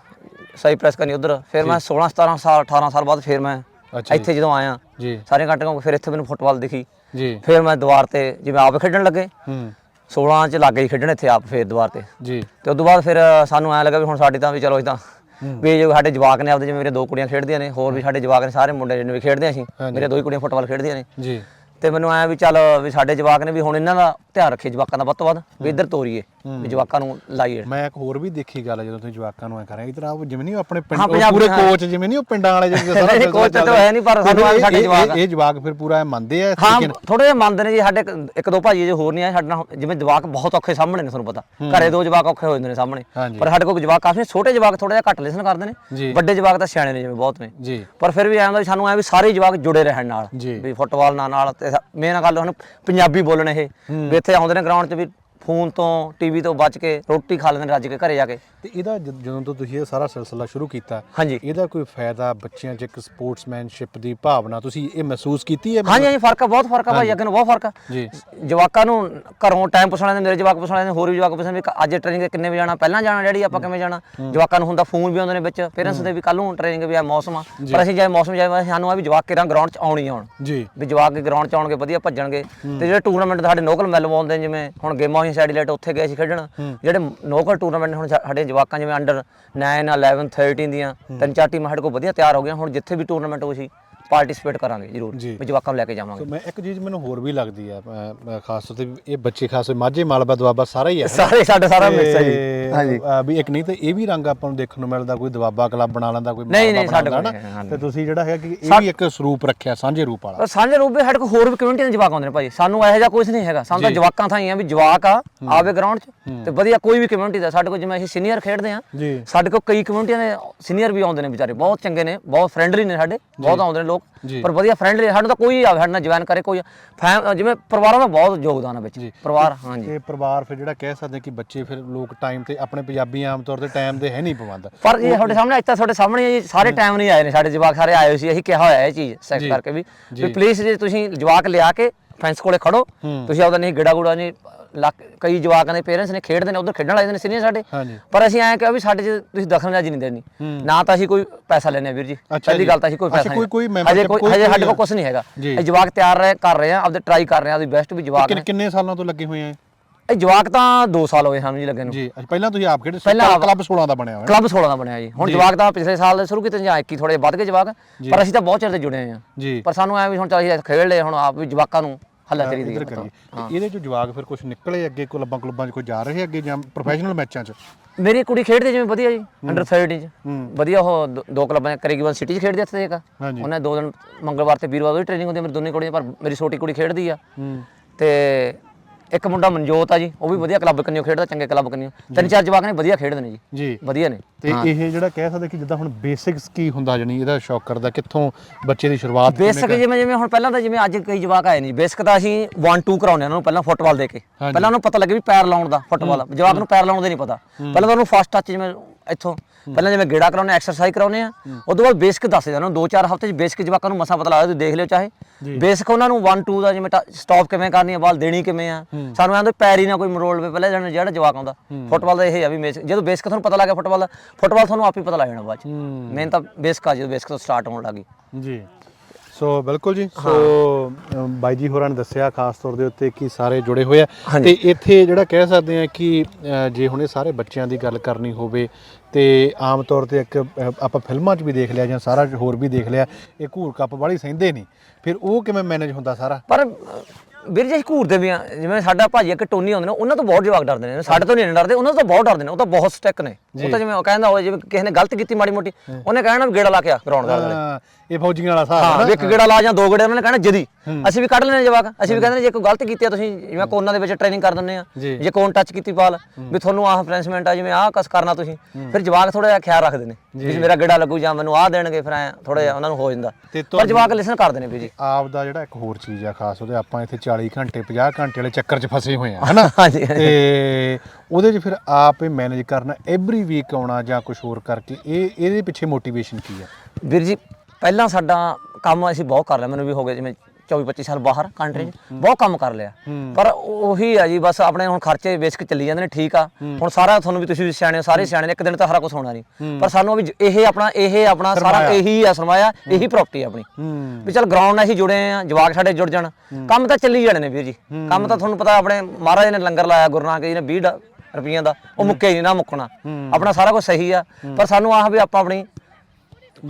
Speaker 2: ਸਾਈ ਪ੍ਰੈਸ ਕਰਨੀ ਉਧਰ ਫਿਰ ਮੈਂ 16 17 ਸਾਲ 18 ਸਾਲ ਬਾਅਦ ਫਿਰ ਮੈਂ
Speaker 1: ਅੱਛਾ।
Speaker 2: ਇੱਥੇ ਜਦੋਂ ਆਇਆ
Speaker 1: ਜੀ।
Speaker 2: ਸਾਰੇ ਘੰਟੇ ਫਿਰ ਇੱਥੇ ਮੈਨੂੰ ਫੁੱਟਬਾਲ ਦਿਖੀ।
Speaker 1: ਜੀ।
Speaker 2: ਫਿਰ ਮੈਂ ਦੁਆਰ ਤੇ ਜਿਵੇਂ ਆਪ ਖੇਡਣ ਲੱਗੇ।
Speaker 1: ਹੂੰ।
Speaker 2: 16 ਚ ਲੱਗ ਗਈ ਖੇਡਣ ਇੱਥੇ ਆਪ ਫਿਰ ਦੁਆਰ ਤੇ।
Speaker 1: ਜੀ।
Speaker 2: ਤੇ ਉਦੋਂ ਬਾਅਦ ਫਿਰ ਸਾਨੂੰ ਐ ਲੱਗਾ ਵੀ ਹੁਣ ਸਾਡੀ ਤਾਂ ਵੀ ਚਲੋ ਇਦਾਂ ਵੀ ਜੋ ਸਾਡੇ ਜਵਾਕ ਨੇ ਆਪਦੇ ਜਿਵੇਂ ਮੇਰੇ ਦੋ ਕੁੜੀਆਂ ਖੇਡਦੀਆਂ ਨੇ ਹੋਰ ਵੀ ਸਾਡੇ ਜਵਾਕ ਨੇ ਸਾਰੇ ਮੁੰਡੇ ਜਿਹਨੇ ਵੀ ਖੇਡਦੇ ਆ ਅਸੀਂ ਮੇਰੇ ਦੋ ਹੀ ਕੁੜੀਆਂ ਫੁੱਟਬਾਲ ਖੇਡਦੀਆਂ ਨੇ।
Speaker 1: ਜੀ।
Speaker 2: ਤੇ ਮੈਨੂੰ ਐ ਵੀ ਚੱਲ ਵੀ ਸਾਡੇ ਜਵਾਕ ਨੇ ਵੀ ਹੁਣ ਇਹਨਾਂ ਦਾ ਧਿਆਨ ਰੱਖੇ ਜਵਾਕਾਂ ਦਾ ਵੱਧ ਤੋਂ ਵੱਧ ਵੀ ਇੱਧਰ ਤੋਰੀਏ ਵੀ ਜਵਾਕਾਂ ਨੂੰ ਲਾਈਏ
Speaker 1: ਮੈਂ ਇੱਕ ਹੋਰ ਵੀ ਦੇਖੀ ਗੱਲ ਜਦੋਂ ਤੁਸੀਂ ਜਵਾਕਾਂ ਨੂੰ ਐ ਕਰਾਂ ਇਧਰ ਆਪ ਜਿਵੇਂ ਨਹੀਂ ਆਪਣੇ ਪਿੰਡ ਪੂਰੇ। ਕੋਚ ਜਿਵੇਂ ਨਹੀਂ ਉਹ ਪਿੰਡਾਂ ਵਾਲੇ ਜਿਹੜੇ ਸਾਰਾ
Speaker 2: coach ਤਾਂ। ਹੈ ਨਹੀਂ, ਪਰ ਸਾਡੇ ਜਵਾਕ।
Speaker 1: ਇਹ ਜਵਾਕ ਫਿਰ ਪੂਰਾ ਮੰਨਦੇ ਆ
Speaker 2: ਹਾਂ ਥੋੜੇ ਜਿਹਾ ਮੰਨਦੇ ਨੇ ਜੀ ਸਾਡੇ ਇੱਕ- ਦੋ ਭਾਈ ਜੇ ਹੋਰ ਨਹੀਂ ਆਏ ਸਾਡੇ ਨਾਲ ਜਿਵੇਂ ਜਵਾਕ ਬਹੁਤ ਔਖੇ ਸਾਹਮਣੇ ਨੇ ਤੁਹਾਨੂੰ ਪਤਾ ਘਰੇ ਦੋ ਜਵਾਕ ਔਖੇ ਹੋ ਜਾਂਦੇ ਨੇ ਸਾਹਮਣੇ। ਪਰ ਸਾਡੇ ਕੋਲ ਜਵਾਕ ਕਾਫੀ ਛੋਟੇ ਜਵਾਕ ਥੋੜਾ ਜਿਹਾ ਘੱਟ ਲਿਸਨ ਕਰਦੇ। ਨੇ ਵੱਡੇ ਜਵਾਕ ਤਾਂ ਸਿਆਣੇ ਨੇ ਜਿਵੇਂ ਬਹੁਤ ਨੇ ਪਰ ਫਿਰ ਵੀ ਐਂ ਹੁੰਦਾ ਸਾਨੂੰ ਐ ਵੀ ਸਾਰੇ ਜਵਾਕ ਜੁੜੇ ਰਹਿਣ ਨਾਲ। ਵੀ ਫੁੱਟਬਾਲ ਨਾਲ ਨਾਲ ਮੇਨ ਗੱਲ ਹੁਣ ਪੰਜਾਬੀ ਬੋਲਣ ਇਹ ਵੀ ਇੱਥੇ ਆਉਂਦੇ ਨੇ ਗਰਾਊਂਡ 'ਚ ਵੀ ਫੋਨ ਤੋਂ ਟੀਵੀ ਤੋਂ ਬਚ ਕੇ ਰੋਟੀ ਖਾ ਲੈਂਦੇ ਨੇ ਰੱਜ ਕੇ ਘਰੇ ਜਾ ਕੇ।
Speaker 1: ਤੇ ਇਹਦਾ ਜਦ- ਜਦੋਂ ਤੋਂ ਤੁਸੀਂ ਇਹ ਸਾਰਾ ਸਿਲਸਿਲਾ ਸ਼ੁਰੂ ਕੀਤਾ
Speaker 2: ਹਾਂਜੀ।
Speaker 1: ਇਹਦਾ ਕੋਈ ਫਾਇਦਾ ਬੱਚਿਆਂ 'ਚ ਇੱਕ ਸਪੋਰਟਸਮੈਨਸ਼ਿਪ ਦੀ ਭਾਵਨਾ ਤੁਸੀਂ ਇਹ ਮਹਿਸੂਸ ਕੀਤੀ ਹੈ?
Speaker 2: ਹਾਂਜੀ ਹਾਂਜੀ ਫ਼ਰਕ ਆ ਬਹੁਤ ਫ਼ਰਕ ਆ ਭਾਈ ਅੱਗੇ ਨੂੰ ਬਹੁਤ ਫ਼ਰਕ ਆ।
Speaker 1: ਜੀ।
Speaker 2: ਜਵਾਕਾਂ ਨੂੰ ਘਰੋਂ ਟਾਈਮ ਪੁੱਛਣਾ ਨੇ ਮੇਰੇ ਜਵਾਕ ਪੁੱਛਣਾ ਨੇ ਹੋਰ ਵੀ ਜਵਾਕ ਪੁੱਛਣ ਵੀ ਅੱਜ ਟ੍ਰੇਨਿੰਗ ਕਿੰਨੇ ਵਜੇ ਜਾਣਾ ਪਹਿਲਾਂ ਜਾਣਾ ਡੈਡੀ ਆਪਾਂ ਕਿਵੇਂ ਜਾਣਾ? ਜਵਾਕਾਂ ਨੂੰ ਹੁੰਦਾ ਫੋਨ ਵੀ ਆਉਂਦੇ ਨੇ ਵਿੱਚ ਪੇਰੈਂਟਸ ਦੇ ਵੀ ਕੱਲ ਨੂੰ ਟ੍ਰੇਨਿੰਗ ਵੀ ਆ ਮੌਸਮ ਆ। ਪਰ ਅਸੀਂ ਜਾਏ ਮੌਸਮ ਜਾਏ ਸਾਨੂੰ ਆ ਵੀ ਜਵਾਕ ਕਿਰਾਂ ਗਰਾਊਂਡ 'ਚ ਆਉਣੀ ਆਉਣ
Speaker 1: ਜੀ।
Speaker 2: ਵੀ ਜਵਾਕ ਗਰਾਊਂਡ 'ਚ ਆਉਣਗੇ ਵਧੀਆ ਭੱਜਣਗੇ। ਤੇ ਜਿਹੜੇ ਟੂਰਨਾਮੈਂਟ ਸਾਡੇ ਲੋਕਲ ਮੈਲਬੌਰਨ ਦੇ ਜਿਵੇਂ ਹੁਣ ਗੇਮਾਂ ਹੋਈਆਂ ਸੈਟੇਲਾਈਟ ਉੱਥੇ ਗਏ ਸੀ ਖੇਡਣ। ਜਿਹੜੇ ਲੋਕਲ ਟੂਰਨਾਮੈਂਟ ਹੁਣ ਸਾਡੇ ਜਵਾਕਾਂ ਜਿਵੇਂ ਅੰਡਰ 9 11 13 ਦੀਆਂ ਤਿੰਨ ਚਾਰ ਟੀਮਾਂ ਸਾਡੇ ਕੋਲ ਵਧੀਆ ਤਿਆਰ ਹੋ ਗਈਆਂ ਹੁਣ ਜਿੱਥੇ ਵੀ ਟੂਰਨਾਮੈਂਟ ਹੋ ਸੀ ਪਾਰਟਿਸਿਪੇਟ ਕਰਾਂਗੇ ਜ਼ਰੂਰ।
Speaker 1: ਜੀ।
Speaker 2: ਵੀ ਜਵਾਕਾਂ ਨੂੰ ਲੈ ਕੇ ਜਾਵਾਂਗੇ।
Speaker 1: ਮੈਂ ਇੱਕ ਚੀਜ਼ ਮੈਨੂੰ ਹੋਰ ਵੀ ਲੱਗਦੀ ਹੈ ਅ, ਅ, ਖਾਸ ਤੌਰ ਤੇ ਇਹ ਬੱਚੇ ਖਾਸ ਮਾਝੇ ਮਾਲਵਾ ਦੁਆਬਾ ਸਾਰਾ ਹੀ ਹੈ।
Speaker 2: ਸਾਰੇ ਸਾਡੇ ਸਾਰਾ ਮਿਕਸ ਹੈ ਜੀ।
Speaker 1: ਤੇ,
Speaker 2: ਹਾਂਜੀ।
Speaker 1: ਅ, ਵੀ ਇੱਕ ਨਹੀਂ ਤੇ ਇਹ ਵੀ ਰੰਗ ਆਪਾਂ ਨੂੰ ਦੇਖਣ ਨੂੰ ਮਿਲਦਾ ਕੋਈ ਦਵਾਬਾ ਕਲੱਬ ਬਣਾ ਲੈਂਦਾ ਕੋਈ
Speaker 2: ਨਹੀਂ,
Speaker 1: ਮਾਲਵਾ
Speaker 2: ਨਹੀਂ, ਸਾਡੇ
Speaker 1: ਬਣਾ
Speaker 2: ਕੋਲ
Speaker 1: ਲੈਂਦਾ
Speaker 2: ਨਹੀਂ
Speaker 1: ਨਾ।
Speaker 2: ਹੈ,
Speaker 1: ਤੇ ਤੁਸੀਂ ਜਿਹੜਾ ਹੈ ਕਿ ਇਹ ਵੀ ਇੱਕ ਸਰੂਪ ਰੱਖਿਆ ਸਾਂਝੇ ਰੂਪ ਵਾਲਾ।
Speaker 2: ਪਰ ਸਾਂਝੇ ਰੂਪ ਵਿੱਚ ਸਾਡੇ ਕੋਲ ਹੋਰ ਵੀ ਕਮਿਊਨਿਟੀ ਦੇ ਜਵਾਕ ਆਉਂਦੇ ਨੇ ਭਾਈ ਸਾਨੂੰ ਇਹੋ ਜਿਹਾ ਕੁਝ ਨਹੀਂ ਹੈਗਾ। ਸਾਨੂੰ ਤਾਂ ਜਵਾਕਾਂ ਥਾਂ ਹੀ ਆ ਵੀ ਜਵਾਕ ਆ ਆਵੇ ਗਰਾਊਂਡ 'ਚ ਤੇ ਵਧੀਆ ਕੋਈ ਵੀ ਕਮਿਊਨਿਟੀ ਦਾ। ਸਾਡੇ ਕੋਲ ਜਿਵੇਂ ਅਸੀਂ ਸੀਨੀਅਰ ਖੇਡਦੇ ਆ
Speaker 1: ਜੀ।
Speaker 2: ਸਾਡੇ ਕੋਲ ਕਈ ਕਮਿਊਨਿਟੀਆਂ ਦੇ ਸੀਨੀਅਰ ਵੀ ਆਉਂਦੇ ਨੇ ਵਿਚਾਰੇ। ਬਹੁਤ ਚੰਗੇ ਨੇ ਬਹੁਤ ਫਰੈਂਡਲੀ ਨੇ ਸਾਡੇ ਬਹੁਤ ਆਉਂਦੇ ਨੇ। ਲੋਕ
Speaker 1: ਜੀ।
Speaker 2: ਪਰ ਵਧੀਆ ਫਰੈਂਡਲੀ ਸਾਨੂੰ ਤਾਂ ਕੋਈ ਆਵੇ ਸਾਡੇ ਨਾਲ ਜੁਆਇਨ ਕਰੇ ਕੋਈ ਫੈਮ- ਜਿਵੇਂ ਪਰਿਵਾਰਾਂ ਦਾ ਬਹੁਤ ਯੋਗਦਾਨ ਹੈ ਵਿੱਚ। ਪਰਿਵਾਰ ਹਾਂਜੀ।
Speaker 1: ਤੇ ਪਰਿਵਾਰ ਫਿਰ ਜਿਹੜਾ ਕਹਿ ਸਕਦੇ ਕਿ ਬੱਚੇ ਫਿਰ ਲੋਕ ਟਾਈਮ ਤੇ ਆਪਣੇ ਪੰਜਾਬੀ ਆਮ ਤੌਰ ਤੇ ਟਾਈਮ ਦੇ ਹੈ ਨਹੀਂ ਪਵੰਦ।
Speaker 2: ਪਰ ਇਹ ਤੁਹਾਡੇ ਸਾਹਮਣੇ ਅੱਜ ਤਾਂ ਤੁਹਾਡੇ ਸਾਹਮਣੇ ਹੀ ਸਾਰੇ ਟਾਈਮ ਨਹੀਂ ਆਏ ਨੇ ਸਾਡੇ ਜਵਾਕ ਸਾਰੇ ਆਏ ਹੋਏ ਸੀ ਅਸੀਂ ਕਿਹਾ ਹੋਇਆ ਇਹ ਚੀਜ਼
Speaker 1: ਜੀ।
Speaker 2: ਕਰਕੇ ਵੀ। ਵੀ ਪਲੀਜ਼ ਜੇ ਤੁਸੀਂ ਜਵਾਕ ਲਿਆ ਕੇ ਫੈਂਸ ਕੋਲੇ ਖੜੋ ਤੁਸੀਂ ਆਪਦਾ ਨਹੀਂ ਗਿੜਾ ਗੁੜਾ ਨਹੀਂ ਲੱਕ ਕਈ ਜਵਾਕਾਂ ਦੇ ਪੇਰੈਂਟਸ ਨੇ ਖੇਡਦੇ ਨੇ ਉਧਰ ਖੇਡਣ ਵਾਲੇ ਨੇ ਸੀਨੀਅਰ ਸਾਡੇ। ਪਰ ਅਸੀਂ ਐਂ ਕਿਹਾ ਵੀ ਸਾਡੇ ਚ ਤੁਸੀਂ ਦਖਲਅੰਦਾਜ਼ੀ ਨਹੀਂ ਦੇਣੀ। ਨਾ ਤਾਂ ਅਸੀਂ ਕੋਈ ਪੈਸਾ ਲੈਣੇ ਵੀਰ ਜੀ। ਪਹਿਲੀ। ਗੱਲ ਤਾਂ ਅਸੀਂ ਕੋਈ ਪੈਸਾ
Speaker 1: ਕੋਈ- ਕੋਈ
Speaker 2: ਹਜੇ ਕੋਈ ਹਜੇ ਸਾਡੇ ਕੋਲ ਕੁਝ ਨਹੀਂ ਹੈਗਾ। ਇਹ ਜਵਾਕ ਤਿਆਰ ਰਹੇ ਕਰ ਰਹੇ ਆ ਆਪਦੇ ਟਰਾਈ ਕਰ ਰਹੇ ਆ ਆਪਦੀ ਬੈਸਟ ਵੀ ਜਵਾਕ
Speaker 1: ਕਿੰਨੇ
Speaker 2: ਨੇ।
Speaker 1: ਕਿੰਨੇ ਸਾਲਾਂ ਤੋਂ ਲੱਗੇ ਹੋਏ ਆ?
Speaker 2: ਇਹ ਜਵਾਕ ਤਾਂ 2 ਸਾਲ ਹੋਏ ਸਾਨੂੰ ਜੀ ਲੱਗੇ ਨੂੰ।
Speaker 1: ਜੀ ਪਹਿਲਾਂ ਤੁਸੀਂ ਆਪ ਖੇਡੇ
Speaker 2: ਪਹਿਲਾਂ
Speaker 1: ਕਲੱਬ 16 ਦਾ ਬਣਿਆ ਹੋਇਆ।
Speaker 2: ਕਲੱਬ 16 ਦਾ ਬਣਿਆ ਜੀ। ਹੁਣ ਜਵਾਕ ਤਾਂ ਪਿਛਲੇ ਸਾਲ ਦੇ ਸ਼ੁਰੂ ਕੀਤੇ ਜਾਂ 21 ਥੋੜੇ ਵੱਧ ਗਏ ਜਵਾਕ। ਪਰ ਅਸੀਂ ਤਾਂ ਬਹੁਤ ਚਿਰ ਦੇ ਜੁੜੇ ਆ ਪਰ ਸਾਨੂੰ ਐ ਵੀ ਹੁਣ ਚਾਹੀਏ ਖੇਡ ਲਏ ਹੁਣ ਆਪ ਵੀ ਜਵਾਕਾਂ ਨੂੰ ਹੱਲਾ ਚਰੀ ਦੀ
Speaker 1: ਇੱਧਰ ਕਰੀਏ। ਤੇ ਇਹਦੇ ਚੋਂ ਜਵਾਕ ਫਿਰ ਕੁਝ ਨਿਕਲੇ ਅੱਗੇ ਕਲੱਬਾਂ ਕਲੱਬਾਂ 'ਚ ਕੋਈ ਜਾ ਰਹੇ ਅੱਗੇ ਜਾਂ ਪ੍ਰੋਫੈਸ਼ਨਲ ਮੈਚਾਂ 'ਚ?
Speaker 2: ਮੇਰੀ ਕੁੜੀ ਖੇਡਦੀ ਜਿਵੇਂ ਵਧੀਆ ਜੀ ਅੰਡਰ 13 ਚ। ਵਧੀਆ ਉਹ ਦੋ- ਕਲੱਬਾਂ ਕਰੇਗੀ ਵਨ ਸਿਟੀ ਚ ਖੇਡਦੀ ਇੱਥੇ
Speaker 1: ਹਾਂਜੀ।
Speaker 2: ਉਹਨੇ ਦੋ ਦਿਨ ਮੰਗਲਵਾਰ ਤੇ ਵੀਰਵਾਰ ਦੀ ਟ੍ਰੇਨਿੰਗ ਹੁੰਦੀ ਮੇਰੀ ਦੋਨੇ ਕੁੜੀਆਂ ਪਰ ਮੇਰੀ ਛੋਟੀ ਕੁੜੀ ਖੇਡਦੀ ਆ। ਤੇ ਇੱਕ ਮੁੰਡਾ ਮਨਜੋਤ ਆ ਜੀ ਉਹ ਵੀ ਵਧੀਆ ਕਲੱਬ ਕੰਨਿਓ ਖੇਡਦਾ ਚੰਗੇ ਕਲੱਬ ਕੰਨਿਓ। ਤਿੰਨ ਚਾਰ ਜਵਾਕ ਨੇ ਵਧੀਆ ਖੇਡਦੇ ਨੇ ਜੀ।
Speaker 1: ਜੀ।
Speaker 2: ਵਧੀਆ ਨੇ।
Speaker 1: ਤੇ ਇਹ ਜਿਹੜਾ ਕਹਿ ਸਕਦੇ ਕਿ ਜਿੱਦਾਂ ਹੁਣ ਬੇਸਿਕਸ ਕੀ ਹੁੰਦਾ ਜਣੀ ਇਹਦਾ ਸ਼ੌਕ ਕਰਦਾ ਕਿੱਥੋਂ ਬੱਚੇ ਦੀ ਸ਼ੁਰੂਆਤ ਕਿਵੇਂ
Speaker 2: ਬੇਸਿਕ ਜਿਵੇਂ ਜਿਵੇਂ ਹੁਣ ਪਹਿਲਾਂ ਤਾਂ ਜਿਵੇਂ ਅੱਜ ਕਈ ਜਵਾਕ ਆਏ ਨਹੀਂ ਬੇਸਿਕ ਤਾਂ ਅਸੀਂ 1 2 ਕਰਾਉਂਦੇ ਉਹਨਾਂ ਨੂੰ ਪਹਿਲਾਂ ਫੁੱਟਬਾਲ ਦੇ ਕੇ।
Speaker 1: ਹਾਂਜੀ।
Speaker 2: ਪਹਿਲਾਂ ਉਹਨੂੰ ਪਤਾ ਲੱਗੇ ਵੀ ਪੈਰ ਲਾਉਣ ਦਾ ਫੁੱਟਬਾਲ ਜਵਾਕ ਨੂੰ ਪੈਰ ਲਾਉਣ ਦਾ ਨਹੀਂ ਪਤਾ। ਪਹਿਲਾਂ ਤਾਂ ਉਹਨੂੰ ਫਸਟ ਟੱਚ ਜਿਵੇਂ ਇੱਥੋਂ। ਪਹਿਲਾਂ ਜਿਵੇਂ ਗੇੜਾ ਕਰਾਉਨੇ ਐਕਸਰਸਾਈਜ਼ ਕਰਾਉਨੇ ਆ ਉਦੋਂ ਬਾਅਦ ਬੇਸਿਕ ਦੱਸ ਜਾਣਾ ਦੋ ਚਾਰ ਹਫ਼ਤੇ ਚ ਬੇਸਿਕ ਜਵਾਕਾਂ ਨੂੰ ਮਸਾ ਪਤਾ ਲੱਗਦਾ ਤੁਸੀਂ ਦੇਖ ਲਿਓ ਚਾਹੇ। ਬੇਸਿਕ ਉਹਨਾਂ ਨੂੰ 1 2 ਦਾ ਜਿਵੇਂ ਸਟਾਪ ਕਿਵੇਂ ਕਰਨੀ ਆ ਬਾਲ ਦੇਣੀ ਕਿਵੇਂ ਆ। ਸਾਨੂੰ ਐਂ ਹੁੰਦਾ ਪੈਰ ਹੀ ਨਾ ਕੋਈ ਮਰੋੜ ਵੇ ਪਹਿਲਾਂ ਜਾਣੇ ਜਿਹੜਾ ਜਵਾਕ ਆਉਂਦਾ। ਫੁੱਟਬਾਲ ਦਾ ਇਹ ਆ ਵੀ basic- ਜਦੋਂ ਬੇਸਿਕ ਤੁਹਾਨੂੰ ਪਤਾ ਲੱਗ ਗਿਆ ਫੁੱਟਬਾਲ ਦਾ ਫੁੱਟਬਾਲ ਤੁਹਾਨੂੰ ਆਪ ਹੀ ਪਤਾ ਲੱਗ ਜਾਣਾ ਬਾਅਦ ਚ। ਮੇਨ ਤਾਂ ਬੇਸਿਕ ਆ ਜਦੋਂ ਬੇਸਿਕ ਤੋਂ ਸਟਾਰਟ ਹੋਣ ਲੱਗੀ
Speaker 1: ਜੀ। ਸੋ ਬਿਲਕੁਲ ਜੀ। ਸੋ ਬਾਈ ਜੀ ਹੋਰਾਂ ਨੇ ਦੱਸਿਆ ਖਾਸ ਤੌਰ ਦੇ ਉੱਤੇ ਕਿ ਸਾਰੇ ਜੁੜੇ ਹੋਏ ਆ। ਤੇ ਇੱਥੇ ਜਿਹੜਾ ਕਹਿ ਸਕਦੇ ਆ ਕਿ ਜੇ ਹੁਣੇ ਸਾਰੇ ਬੱਚਿਆਂ ਦੀ ਗੱਲ ਕਰਨੀ ਹੋਵੇ ਤੇ ਆਮ ਤੌਰ ਤੇ ਇੱਕ ਆਪਾਂ ਫਿਲਮਾਂ 'ਚ ਵੀ ਦੇਖ ਲਿਆ ਜਾਂ ਸਾਰਾ ਹੋਰ ਵੀ ਦੇਖ ਲਿਆ ਇਹ ਘੂਰ ਕੱਪ ਵਾਲੀ ਸਹਿੰਦੇ ਨਹੀਂ। ਫਿਰ ਉਹ ਕਿਵੇਂ ਮੈਨੇਜ ਹੁੰਦਾ ਸਾਰਾ?
Speaker 2: ਪਰ ਵੀਰ ਜੀ ਘੂਰਦੇ ਵੀ ਆ ਜਿਵੇਂ ਸਾਡਾ ਭਾਜੀ ਇੱਕ ਟੋਨੀ ਹੁੰਦੇ ਨੇ ਉਹਨਾਂ ਤੋਂ ਬਹੁਤ ਜਵਾਕ ਡਰਦੇ ਨੇ। ਸਾਡੇ ਤੋਂ ਨਹੀਂ ਡਰਦੇ ਉਹਨਾਂ ਤੋਂ ਬਹੁਤ ਡਰਦੇ ਨੇ। ਉਹ ਤਾਂ ਬਹੁਤ ਸਟੈਕ ਨੇ। ਉਹ ਤਾਂ ਜਿਵੇਂ ਉਹ ਕਹਿੰਦਾ ਹੋਵੇ ਜਿਵੇਂ ਕਿਸੇ ਨੇ ਗਲਤ ਕੀਤੀ ਮਾੜੀ ਮੋਟੀ ਉਹਨੇ ਕਹਿਣਾ ਗੇੜਾ ਲਾ ਕੇ ਆ ਗਰਾਊਂਡ ਵਾਲੇ
Speaker 1: ਇਹ ਫੌਜੀਆਂ ਵਾਲਾ ਹਿਸਾਬ
Speaker 2: ਹਾਂ ਇੱਕ ਗੇੜਾ ਲਾ ਜਾਂ ਦੋ ਗੇੜੇ ਉਹਨਾਂ ਨੇ ਕਹਿਣਾ ਜਦੀ। ਅਸੀਂ ਵੀ ਕੱਢ ਲੈਣੇ ਜਵਾਕ। ਅਸੀਂ ਵੀ ਕਹਿੰਦੇ ਜੇ ਕੋਈ ਗਲਤ ਕੀਤੀ ਆ ਤੁਸੀਂ ਜਿਵੇਂ ਕੋਨਾਂ ਦੇ ਵਿੱਚ ਟ੍ਰੇਨਿੰਗ ਕਰ ਦਿੰਦੇ ਆ।
Speaker 1: ਜੀ।
Speaker 2: ਕੋਨ ਟੱਚ ਕੀਤੀ ਬਾਲ ਵੀ ਤੁਹਾਨੂੰ ਆਹ ਫਰੈਂਸਮੈਂਟ ਆ ਜਿਵੇਂ ਆਹ ਕਸ ਕਰਨਾ ਤੁਸੀਂ ਫਿਰ ਜਵਾਕ ਥੋੜਾ ਜਿਹਾ ਖਿਆਲ ਰੱਖਦੇ ਨੇ ਵੀ ਮੇਰਾ ਗੇੜਾ ਲੱਗੂ ਜਾਂ ਮੈਨੂੰ ਆਹ ਦੇਣਗੇ ਫਿਰ ਥੋੜਾ ਜਿਹਾ ਉਹਨਾਂ ਨੂੰ ਹੋ ਜਾਂਦਾ। ਪਰ ਜਵਾਕ ਲਿਸਨ ਕਰਦੇ ਨੇ ਵੀ ਜੀ।
Speaker 1: ਆਪ ਦਾ ਜਿਹੜਾ ਇੱਕ ਹੋਰ ਚੀਜ਼ ਆ ਖਾਸ ਉਹਦੇ ਆਪਾਂ ਇੱਥੇ 40 ਘੰਟੇ 50 ਘੰਟੇ ਵਾਲੇ ਚੱਕਰ 'ਚ ਫਸੇ ਹੋਏ ਆ ਹਨਾ?
Speaker 2: ਹਾਂਜੀ
Speaker 1: ਤੇ ਉਹਦੇ 'ਚ ਫਿਰ ਆਪ ਹੀ ਮੈਨੇਜ ਕਰਨਾ ਐਵਰੀ ਵੀਕ ਆਉਣਾ ਜਾਂ ਕੁਝ ਹੋਰ ਕਰਕੇ ਇਹ ਇਹਦੇ ਪਿੱਛੇ ਮੋਟੀਵੇਸ਼ਨ ਕੀ ਆ?
Speaker 2: ਵੀਰ ਜੀ ਪਹਿਲਾਂ ਸਾਡਾ ਕੰਮ ਅਸੀਂ ਬਹੁਤ ਕਰ ਲਿਆ ਮੈਨੂੰ ਵੀ ਹੋ ਗਏ ਜਿਵੇਂ 24 25 ਸਾਲ ਬਾਹਰ ਕੰਟਰੀ 'ਚ ਬਹੁਤ ਕੰਮ ਕਰ ਲਿਆ। ਪਰ ਉਹੀ ਆ ਜੀ ਬਸ ਆਪਣੇ ਹੁਣ ਖਰਚੇ ਬੇਸਿਕ ਚੱਲੀ ਜਾਂਦੇ ਨੇ ਠੀਕ ਆ। ਹੁਣ ਸਾਰਾ ਤੁਹਾਨੂੰ ਵੀ ਤੁਸੀਂ ਵੀ ਸਿਆਣੇ ਹੋ ਸਾਰੇ ਸਿਆਣੇ ਨੇ ਇੱਕ ਦਿਨ ਤਾਂ ਸਾਰਾ ਕੁਝ ਹੋਣਾ ਨਹੀਂ। ਪਰ ਸਾਨੂੰ ਵੀ ਇਹ ਆਪਣਾ ਇਹ ਆਪਣਾ ਸਾਰਾ ਇਹੀ ਆ ਸਰਮਾਇਆ ਇਹੀ ਪ੍ਰਾਪਰਟੀ ਆਪਣੀ। ਵੀ ਚਲ ਗਰਾਊਂਡ ਨਾਲ ਅਸੀਂ ਜੁੜੇ ਆ ਜਵਾਕ ਸਾਡੇ ਜੁੜ ਜਾਣ। ਕੰਮ ਤਾਂ ਚੱਲੀ ਜਾਣੇ ਨੇ ਵੀਰ ਜੀ। ਕੰਮ ਤਾਂ ਤੁਹਾਨੂੰ ਪਤਾ ਆਪਣੇ ਮਹਾਰਾਜ ਨੇ ਲੰਗਰ ਲਾਇਆ ਗੁਰੂ ਨਾਨਕ ਜੀ ਨੇ 20 ਰੁਪਈਆਂ ਦਾ। ਉਹ ਮੁੱਕੇ ਨਹੀਂ ਨਾ ਮੁੱਕਣਾ। ਆਪਣਾ ਸਾਰਾ ਕੁਝ ਸਹੀ ਆ। ਪਰ ਸਾਨੂੰ ਆਹ ਵੀ ਆਪਾਂ ਆਪਣੀ